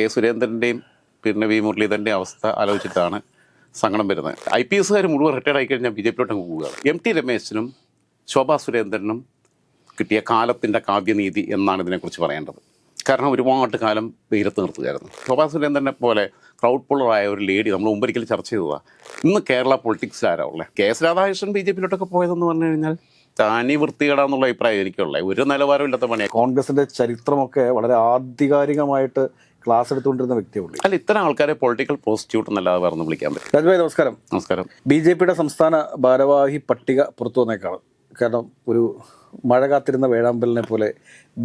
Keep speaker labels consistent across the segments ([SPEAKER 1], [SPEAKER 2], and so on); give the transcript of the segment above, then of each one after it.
[SPEAKER 1] K സുരേന്ദ്രന്റെയും പിന്നെ V മുരളീധരന്റെയും അവസ്ഥ ആലോചിച്ചിട്ടാണ് സങ്കടം വരുന്നത്. ഐ പി എസുകാർ മുഴുവൻ റിട്ടയർഡ് ആയി കഴിഞ്ഞാൽ ബി ജെ പിയിലോട്ട് പോവുകയാണ്. എം ടി രമേശിനും ശോഭാ സുരേന്ദ്രനും കിട്ടിയ കാലത്തിന്റെ കാവ്യനീതി എന്നാണ് ഇതിനെക്കുറിച്ച് പറയേണ്ടത്. കാരണം ഒരുപാട് കാലം വെയിലത്ത് നിർത്തുകയായിരുന്നു. ശോഭാ സുരേന്ദ്രനെ പോലെ ക്രൗഡ് പുള്ളറായ ഒരു ലേഡി നമ്മൾ മുമ്പൊരിക്കൽ ചർച്ച ചെയ്തതാണ് ഇന്ന് കേരള പൊളിറ്റിക്സ് ആരാ ഉള്ളത് K S Radhakrishnan B J പിയിലോട്ടൊക്കെ പോയതെന്ന് പറഞ്ഞു കഴിഞ്ഞാൽ താനി വൃത്തികേടാന്നുള്ള അഭിപ്രായം എനിക്കുള്ളത് ഒരു നിലവാരമില്ലാത്ത പണിയാണ്
[SPEAKER 2] കോൺഗ്രസിന്റെ ചരിത്രമൊക്കെ വളരെ ആധികാരികമായിട്ട് ക്ലാസ് എടുത്തുകൊണ്ടിരുന്ന വ്യക്തിയുള്ളൂ
[SPEAKER 1] അല്ല ഇത്തരം ആൾക്കാരെ പൊളിറ്റിക്കൽ പ്രോസിറ്റ്യൂട്ട് എന്നല്ലാതെ പറഞ്ഞു വിളിക്കാൻ പറ്റും
[SPEAKER 2] രാജ്ഭായ് നമസ്കാരം.
[SPEAKER 1] നമസ്കാരം.
[SPEAKER 2] ബി ജെ പിയുടെ സംസ്ഥാന ഭാരവാഹി പട്ടിക പുറത്തു വന്നേക്കാണ്. കാരണം ഒരു മഴ കാത്തിരുന്ന വേഴാമ്പലിനെ പോലെ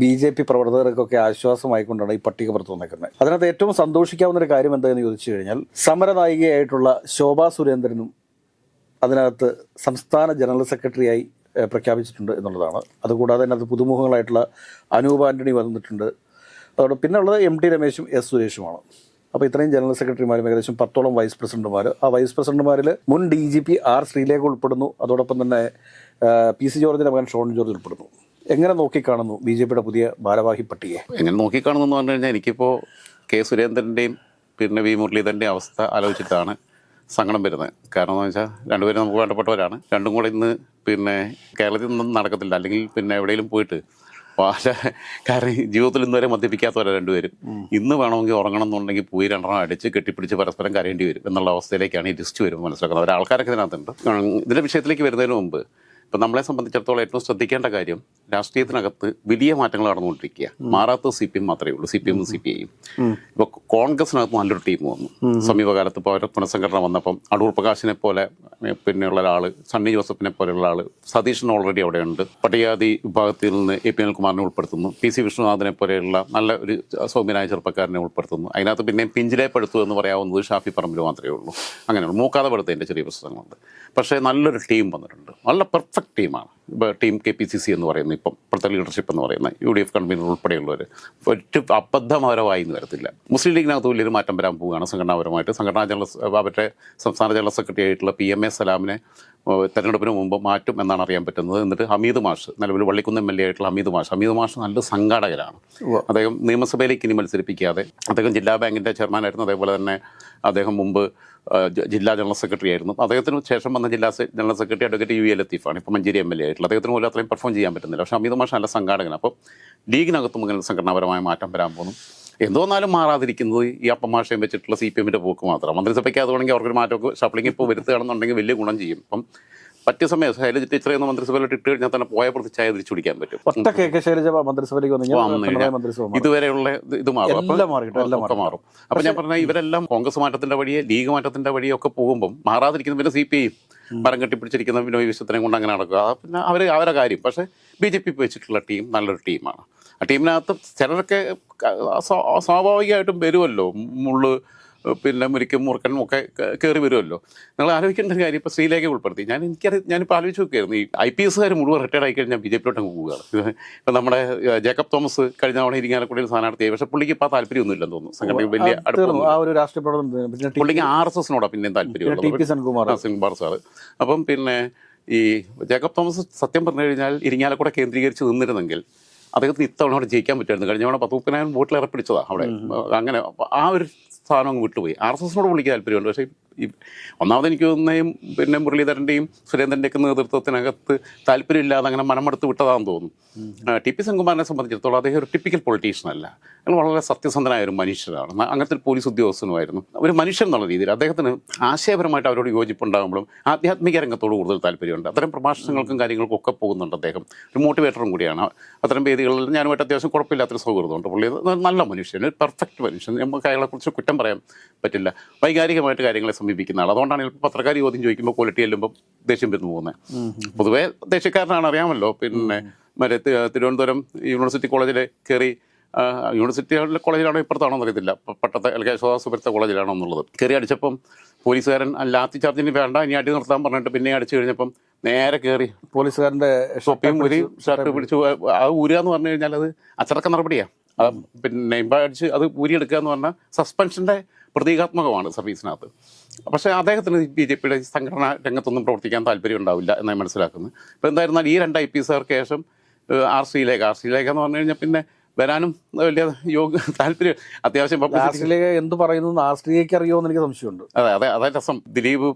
[SPEAKER 2] ബി ജെ പി പ്രവർത്തകർക്കൊക്കെ ആശ്വാസമായിക്കൊണ്ടാണ് ഈ പട്ടിക പുറത്തു വന്നേക്കുന്നത്. അതിനകത്ത് ഏറ്റവും സന്തോഷിക്കാവുന്ന ഒരു കാര്യം എന്താണെന്ന് ചോദിച്ചു കഴിഞ്ഞാൽ സമരനായികയായിട്ടുള്ള ശോഭാ സുരേന്ദ്രനും അതിനകത്ത് സംസ്ഥാന ജനറൽ സെക്രട്ടറിയായി പ്രഖ്യാപിച്ചിട്ടുണ്ട് എന്നുള്ളതാണ്. അതുകൂടാതെ അതിനകത്ത് പുതുമുഖങ്ങളായിട്ടുള്ള അനൂപ് ആന്റണി വന്നിട്ടുണ്ട്. അതോടെ പിന്നെ ഉള്ളത് എം ടി രമേശും എസ് സുരേഷുമാണ്. അപ്പോൾ ഇത്രയും ജനറൽ സെക്രട്ടറിമാരും ഏകദേശം പത്തോളം വൈസ് പ്രസിഡന്റുമാർ ആ വൈസ് പ്രസിഡന്റുമാരിൽ മുൻ D G P R Sreelekha ഉൾപ്പെടുന്നു. അതോടൊപ്പം തന്നെ പി സി ജോർജിന്റെ മകൻ ഷോൺ ജോർജ് ഉൾപ്പെടുന്നു. എങ്ങനെ നോക്കിക്കാണുന്നു ബി ജെ പിയുടെ പുതിയ ഭാരവാഹി പട്ടികയെ?
[SPEAKER 1] എങ്ങനെ നോക്കിക്കാണുന്നു പറഞ്ഞു കഴിഞ്ഞാൽ എനിക്കിപ്പോൾ കെ സുരേന്ദ്രന്റെയും പിന്നെ വി മുരളീധരന്റെയും അവസ്ഥ ആലോചിച്ചിട്ടാണ് സങ്കടം വരുന്നത്. കാരണം എന്ന് വെച്ചാൽ രണ്ടുപേരും നമുക്ക് വേണ്ടപ്പെട്ടവരാണ്. രണ്ടും കൂടെ ഇന്ന് പിന്നെ കേരളത്തിൽ നിന്നും നടക്കത്തില്ല. അല്ലെങ്കിൽ പിന്നെ എവിടെയെങ്കിലും പോയിട്ട് പല കാരണം ജീവിതത്തിൽ ഇന്ന് വരെ മദ്യപിക്കാത്തവരെ രണ്ടുപേരും. ഇന്ന് വേണമെങ്കിൽ ഉറങ്ങണം എന്നുണ്ടെങ്കിൽ പോയി രണ്ടെണ്ണം അടിച്ച് കെട്ടിപ്പിടിച്ച് പരസ്പരം കരയേണ്ടി വരും എന്നുള്ള അവസ്ഥയിലേക്കാണ് ഈ ലിസ്റ്റ് വരുമ്പോൾ മനസ്സിലാക്കുന്നത്. അവർ ആൾക്കാരൊക്കെ ഇതിനകത്തുണ്ട്. ഇതിന്റെ ഇതിന്റെ വിഷയത്തിലേക്ക് വരുന്നതിന് മുമ്പ് ഇപ്പം നമ്മളെ സംബന്ധിച്ചിടത്തോളം ഏറ്റവും ശ്രദ്ധിക്കേണ്ട കാര്യം രാഷ്ട്രീയത്തിനകത്ത് വലിയ മാറ്റങ്ങൾ നടന്നുകൊണ്ടിരിക്കുക മാറാത്ത സി പി എം മാത്രമേ ഉള്ളൂ. സി പി എമ്മും സി പി ഐയും ഇപ്പോൾ കോൺഗ്രസിനകത്ത് നല്ലൊരു ടീം വന്നു. സമീപകാലത്ത് ഇപ്പോൾ അവരുടെ പുനഃസംഘടന വന്നപ്പം അടൂർ പ്രകാശിനെ പോലെ പിന്നെയുള്ള ഒരാൾ സണ്ണി ജോസഫിനെ പോലെയുള്ള ആൾ സതീശൻ ഓൾറെഡി അവിടെയുണ്ട്. പട്ടികജാതി വിഭാഗത്തിൽ നിന്ന് എ പി അനിൽകുമാറിനെ ഉൾപ്പെടുത്തുന്നു. പി സി വിഷ്ണുനാഥിനെ പോലെയുള്ള നല്ല ഒരു സൗമ്യനായ ചെറുപ്പക്കാരനെ ഉൾപ്പെടുത്തുന്നു. അതിനകത്ത് പിന്നെ പിഞ്ചിലെ പെടുത്തു എന്ന് പറയാവുന്നത് ഷാഫി പറമ്പിൽ മാത്രമേ ഉള്ളൂ. അങ്ങനെയുള്ളൂ മൂക്കാതെ പെടുത്തതിന്റെ ചെറിയ പ്രശ്നങ്ങളുണ്ട്. പക്ഷേ നല്ലൊരു ടീം വന്നിട്ടുണ്ട്. നല്ല പെർഫെക്റ്റ് ടീമാണ് team K P C C എന്ന് പറയുന്നത് ഇപ്പം ഇപ്പോഴത്തെ ലീഡർഷിപ്പ് എന്ന് പറയുന്നത് യു ഡി എഫ് കൺവീനർ ഉൾപ്പെടെയുള്ളവർ ഒരു അബദ്ധമരമായി എന്ന് വരത്തില്ല. മുസ്ലിം ലീഗിനകത്ത് വലിയൊരു മാറ്റം വരാൻ പോവുകയാണ് സംഘടനാപരമായിട്ട്. സംഘടനാ ജനറൽ അവരുടെ സംസ്ഥാന ജനറൽ സെക്രട്ടറി ആയിട്ടുള്ള പി എം എ സലാമിനെ തെരഞ്ഞെടുപ്പിന് മുമ്പ് മാറ്റും എന്നാണ് അറിയാൻ പറ്റുന്നത്. എന്നിട്ട് ഹമീദ് മാഷ് നിലവിൽ വള്ളിക്കുന്ന് എം എൽ എ ആയിട്ടുള്ള ഹമീദ് മാഷ്. ഹമീദ് മാഷ് നല്ല സംഘാടകരാണ്. അദ്ദേഹം നിയമസഭയിലേക്ക് ഇനി മത്സരിപ്പിക്കാതെ അദ്ദേഹം ജില്ലാ ബാങ്കിന്റെ ചെയർമാനായിരുന്നു. അതേപോലെ തന്നെ അദ്ദേഹം മുമ്പ് ജില്ലാ ജനറൽ സെക്രട്ടറി ആയിരുന്നു. അദ്ദേഹത്തിന് ശേഷം വന്ന ജില്ലാ general secretary advocate U A ലത്തീഫാണ്. ഇപ്പോൾ മഞ്ചേരി എം എൽ എ ആയിട്ടുള്ള. അദ്ദേഹത്തിന് പോലും അത്രയും പെർഫോം ചെയ്യാൻ പറ്റുന്നില്ല. പക്ഷേ അമിത മാഷ് നല്ല സംഘാടകനാണ്. അപ്പോൾ ലീഗിനകത്തും ഇങ്ങനെ സംഘടനാപരമായ മാറ്റം വരാൻ പോകുന്നു. എന്തോന്നാലും മാറാതിരിക്കുന്നത് ഈ അപ്പമാഷയും വെച്ചിട്ടുള്ള സി പി എമ്മിന്റെ പോക്ക് മാത്രം മന്ത്രിസഭയ്ക്ക് അതുകൊണ്ടെങ്കിൽ അവർക്കൊരു മാറ്റമൊക്കെ ഷപ്ലിംഗ് ഇപ്പോൾ വരുത്തുകയാണെന്നുണ്ടെങ്കിൽ വലിയ ഗുണം ചെയ്യും. അപ്പം പറ്റിയ സമയം. ശൈലജ ഇത്രയൊന്നും മന്ത്രിസഭയിലോട്ട് ഇട്ട് കഴിഞ്ഞാൽ തന്നെ പോയ പ്രതി ചായ തിരിച്ചു പിടിക്കാൻ പറ്റും.
[SPEAKER 2] ഒറ്റ കെ കെ ശൈലജ മന്ത്രിസഭയിലേക്ക് വന്നു.
[SPEAKER 1] ഇതുവരെയുള്ള ഇത് മാറും. ഒക്കെ മാറും. അപ്പൊ ഞാൻ പറഞ്ഞ ഇവരെല്ലാം കോൺഗ്രസ് മാറ്റത്തിന്റെ വഴിയെ ലീഗ് മാറ്റത്തിന്റെ വഴിയോ ഒക്കെ പോകുമ്പോൾ മാറാതിരിക്കുന്ന പിന്നെ സി പി ഐ മരം കെട്ടിപ്പിടിച്ചിരിക്കുന്ന വിനോയ് വിശ്വത്തിനെ കൊണ്ട് അങ്ങനെ നടക്കുക. പിന്നെ അവർ അവരെ കാര്യം. പക്ഷേ ബി ജെ പി വെച്ചിട്ടുള്ള ടീം നല്ലൊരു ടീമാണ്. ആ ടീമിനകത്ത് ചിലരൊക്കെ സ്വാഭാവികമായിട്ടും വരുമല്ലോ. മുള്ള് പിന്നെ മുരിക്കും മുറുക്കനും ഒക്കെ കയറി വരുമല്ലോ. നിങ്ങൾ ആലോചിക്കേണ്ട ഒരു കാര്യം ഇപ്പോൾ സ്ത്രീയിലേക്ക് ഉൾപ്പെടുത്തി. ഞാൻ എനിക്കത് ഞാനിപ്പോൾ ആലോചിച്ച് നോക്കുകയായിരുന്നു ഈ ഐ പി എസ്സുകാർ മുഴുവൻ റിട്ടയർഡ് ആയി കഴിഞ്ഞാൽ ബി ജെ പിയിലോട്ട് അങ്ങ് പോവുകയാണ്. ഇപ്പം നമ്മുടെ ജേക്കബ് തോമസ് കഴിഞ്ഞ തവണ ഇരിങ്ങാലക്കുടിയിൽ സ്ഥാനാർത്ഥിയായി പക്ഷേ പുള്ളിക്ക് ഇപ്പോൾ താല്പര്യമൊന്നുമില്ലെന്ന് തോന്നുന്നു. സംഘടന വലിയ പുള്ളിക്ക് ആർ എസ് എസിനോടാണ് പിന്നെയും താല്പര്യമുള്ളത്
[SPEAKER 2] സെൻകുമാർ.
[SPEAKER 1] സാറ് അപ്പം പിന്നെ ഈ ജേക്കബ് തോമസ് സത്യം പറഞ്ഞു കഴിഞ്ഞാൽ ഇരിങ്ങാലക്കുട കേന്ദ്രീകരിച്ച് നിന്നിരുന്നെങ്കിൽ അദ്ദേഹത്തിന് ഇത്തവണ അവിടെ ജയിക്കാൻ പറ്റുമായിരുന്നു. കഴിഞ്ഞ തവണ പത്ത് മുപ്പതിനായിരം വോട്ടിൽ ഇറപ്പിടിച്ചതാണ് അവിടെ അങ്ങനെ ആ ഒരു സ്ഥാനം അങ്ങ് വിട്ടുപോയി. ആർ എസ് എസിനോട് പുള്ളിക്ക് താല്പര്യമുണ്ട്. പക്ഷേ ഒന്നാമത് എനിക്ക് തോന്നുന്നതും പിന്നെ മുരളീധരന്റെയും സുരേന്ദ്രന്റെയൊക്കെ നേതൃത്വത്തിനകത്ത് താല്പര്യമില്ലാതെ അങ്ങനെ മനമെടുത്ത് വിട്ടതാണെന്ന് തോന്നുന്നു. ടി പി സെൻകുമാറിനെ സംബന്ധിച്ചിടത്തോളം അദ്ദേഹം ഒരു ടിപ്പിക്കൽ പൊളിറ്റീഷ്യൻ അല്ല. അയാൾ വളരെ സത്യസന്ധനായ ഒരു മനുഷ്യനാണ് ന- അങ്ങനത്തെ ഒരു പോലീസ് ഉദ്യോഗസ്ഥനുമായിരുന്നു. ഒരു മനുഷ്യൻ എന്നുള്ള രീതിയിൽ അദ്ദേഹത്തിന് ആശയപരമായിട്ട് അവരോട് യോജിപ്പുണ്ടാകുമ്പോഴും ആധ്യാത്മിക രംഗത്തോട് കൂടുതൽ താല്പര്യമുണ്ട്. അത്തരം പ്രഭാഷണങ്ങൾക്കും കാര്യങ്ങൾക്കും ഒക്കെ പോകുന്നുണ്ട് അദ്ദേഹം. ഒരു മോട്ടിവേറ്ററും കൂടിയാണ്. അത്തരം വേദികളിൽ ഞാനുമായിട്ട് അത്യാവശ്യം കുഴപ്പമില്ലാത്തൊരു സൗഹൃദമുണ്ട് പുള്ളി നല്ല മനുഷ്യൻ ഒരു പെർഫെക്റ്റ് മനുഷ്യൻ. നമുക്ക് അയാളെക്കുറിച്ച് കുറ്റം പറയാൻ പറ്റില്ല. വൈകാരികമായിട്ട് കാര്യങ്ങളെ സമീപിക്കുന്ന ആൾ അതുകൊണ്ടാണ് ഇപ്പോൾ പത്രക്കാർ ചോദ്യം ചോദിക്കുമ്പോൾ ക്വാളിറ്റി ചെല്ലുമ്പോൾ ദേഷ്യം വരുന്നു പോകുന്നത് പൊതുവേ ദേശക്കാരനാണ് അറിയാമല്ലോ. പിന്നെ മറ്റേ തിരുവനന്തപുരം യൂണിവേഴ്സിറ്റി കോളേജിൽ കയറി യൂണിവേഴ്സിറ്റികളിലെ യൂണിവേഴ്സിറ്റി കോളേജിലാണോ ഇപ്പുറത്താണോ എന്നറിയത്തില്ല. പട്ടത്തെ അല്ലെങ്കിൽ യശോദാസുപുരത്തെ കോളേജിലാണോ എന്നുള്ളത്. കയറി അടിച്ചപ്പം പോലീസുകാരൻ ലാത്തി ചാർജിന് വേണ്ട ഇനി അടി നിർത്താൻ പറഞ്ഞിട്ട് പിന്നെ അടിച്ചു കഴിഞ്ഞപ്പം നേരെ കയറി
[SPEAKER 2] പോലീസുകാരന്റെ
[SPEAKER 1] ഷോപ്പിംഗ് ഒരു ഷർട്ട് പിടിച്ചു അത് ഊരുക എന്ന് പറഞ്ഞു കഴിഞ്ഞാൽ അത് അച്ചടക്ക നടപടിയാണ് പിന്നെ ഇമ്പ അടിച്ച് അത് ഊരിയെടുക്കുക എന്ന് പറഞ്ഞാൽ സസ്പെൻഷന്റെ പ്രതീകാത്മകമാണ് സർവീസിനകത്ത്. പക്ഷേ അദ്ദേഹത്തിന് ബി ജെ പിയുടെ സംഘടനാ രംഗത്തൊന്നും പ്രവർത്തിക്കാൻ താല്പര്യം ഉണ്ടാവില്ല എന്ന് ഞാൻ മനസ്സിലാക്കുന്നു ഇപ്പോൾ എന്തായിരുന്നാൽ ഈ രണ്ട് ഐ പി എസുകാർക്ക് ശേഷം R R Sreelekha R Sreelekha എന്ന് പറഞ്ഞു കഴിഞ്ഞാൽ പിന്നെ വരാനും വലിയ യോഗ താല്പര്യം അത്യാവശ്യം
[SPEAKER 2] ആസ്ട്രേലിയ എന്ത് പറയുന്നു ലേഖ അറിയോ എന്ന് എനിക്ക് സംശയമുണ്ട്.
[SPEAKER 1] അതെ അതെ അതെ രസം. ദിലീപ്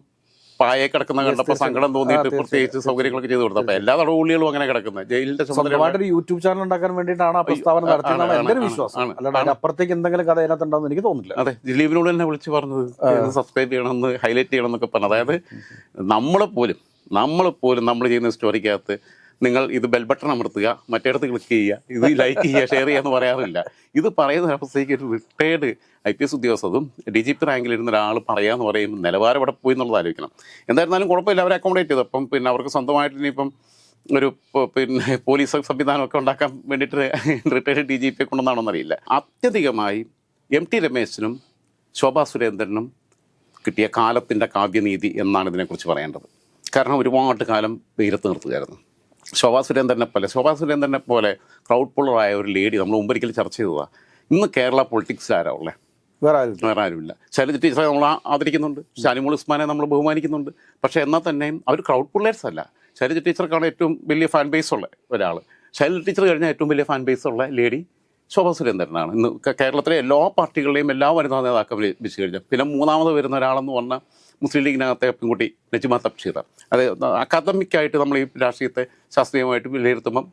[SPEAKER 1] പായെ കിടക്കുന്ന കണ്ടപ്പോൾ സങ്കടം തോന്നിയിട്ട്. പ്രത്യേകിച്ച് സൗകര്യങ്ങളൊക്കെ ചെയ്തു കൊടുത്തു അപ്പൊ എല്ലാ തടവുള്ളികളും അങ്ങനെ കിടക്കുന്നത്. ജയിലിന്റെ
[SPEAKER 2] സ്വന്തമായിട്ട് യൂട്യൂബ് ചാനൽ ഉണ്ടാക്കാൻ വേണ്ടിയിട്ടാണ് ആ പ്രസ്താവന
[SPEAKER 1] ആണ്,
[SPEAKER 2] എന്റെ ഒരു വിശ്വാസം. അല്ലാണ്ട് അതിനപ്പുറത്തേക്ക് എന്തെങ്കിലും കഥ അതിനകത്തുണ്ടാവും എനിക്ക് തോന്നുന്നില്ല.
[SPEAKER 1] അതെ ദിലീപിനോട് തന്നെ വിളിച്ച് പറഞ്ഞത് സബ്സ്ക്രൈബ് ചെയ്യണമെന്ന് ഹൈലൈറ്റ് ചെയ്യണം എന്നൊക്കെ പറഞ്ഞു അതായത് നമ്മളെ പോലും നമ്മളെ പോലും നമ്മൾ ചെയ്യുന്ന സ്റ്റോറിക്കകത്ത് നിങ്ങൾ ഇത് ബെൽ ബട്ടൺ അമർത്തുക മറ്റേടത്ത് ക്ലിക്ക് ചെയ്യുക ഇത് ലൈക്ക് ചെയ്യുക ഷെയർ ചെയ്യുക എന്ന് പറയാറില്ല. ഇത് പറയുന്ന അവസ്ഥയ്ക്ക് ഒരു റിട്ടയർഡ് ഐ പി എസ് ഉദ്യോഗസ്ഥതും ഡി ജി പി റാങ്കിലിരുന്ന ഒരാൾ പറയാന്ന് പറയുമ്പോൾ നിലവാരം ഇവിടെ പോയി എന്നുള്ളത് ആലോചിക്കണം. എന്തായിരുന്നാലും കുഴപ്പമില്ല അവരെ അക്കോമഡേറ്റ് ചെയ്തു. അപ്പം പിന്നെ അവർക്ക് സ്വന്തമായിട്ട് ഇനിയിപ്പം ഒരു പിന്നെ പോലീസ് സംവിധാനമൊക്കെ ഉണ്ടാക്കാൻ വേണ്ടിയിട്ട് റിട്ടയർഡ് ഡി ജി പി കൊണ്ടുവന്നാണോന്നറിയില്ല അത്യധികമായി എം ടി രമേശിനും ശോഭാ സുരേന്ദ്രനും കിട്ടിയ കാലത്തിന്റെ കാവ്യനീതി എന്നാണ് ഇതിനെക്കുറിച്ച് പറയേണ്ടത്. കാരണം ഒരുപാട് കാലം വെയിലത്ത് നിർത്തുകയായിരുന്നു. ശോഭാ സുരേന്ദ്രനെ പോലെ ശോഭാ സുരേന്ദ്രനെ പോലെ ക്രൗഡ് പുള്ളറായ ഒരു ലേഡി നമ്മൾ മുമ്പൊരിക്കൽ ചർച്ച ചെയ്തതാണ് ഇന്ന് കേരള പൊളിറ്റിക്സ് ആരാ ഉള്ളത്
[SPEAKER 2] വേറെ
[SPEAKER 1] വേറെ ആരുമില്ല. ശൈലജ ടീച്ചറെ നമ്മൾ ആദരിക്കുന്നുണ്ട്. ഷാനിമോൾ ഉസ്മാനെ നമ്മൾ ബഹുമാനിക്കുന്നുണ്ട്. പക്ഷേ എന്നാൽ തന്നെയും അവർ ക്രൗഡ് പുള്ളേഴ്സ് അല്ല. ശൈലജ ടീച്ചർക്കാണ് ഏറ്റവും വലിയ ഫാൻ ബേസ് ഉള്ള ഒരാൾ ശൈലജ ടീച്ചർ കഴിഞ്ഞാൽ ഏറ്റവും വലിയ ഫാൻ ബേസ് ഉള്ള ലേഡി ശോഭാ സുരേന്ദ്രനാണ്. ഇന്ന് കേരളത്തിലെ എല്ലാ പാർട്ടികളുടെയും എല്ലാ വനിതാ നേതാക്കളും ലഭിച്ചു കഴിഞ്ഞാൽ പിന്നെ മൂന്നാമത് വരുന്ന ഒരാളെന്ന് പറഞ്ഞാൽ മുസ്ലിം ലീഗിനകത്തെ പെൺകുട്ടി നജ്മ തബ്ഷീർ അത് അക്കാദമിക്കായിട്ട് നമ്മൾ ഈ രാഷ്ട്രീയത്തെ ശാസ്ത്രീയമായിട്ട് വിലയിരുത്തുമ്പം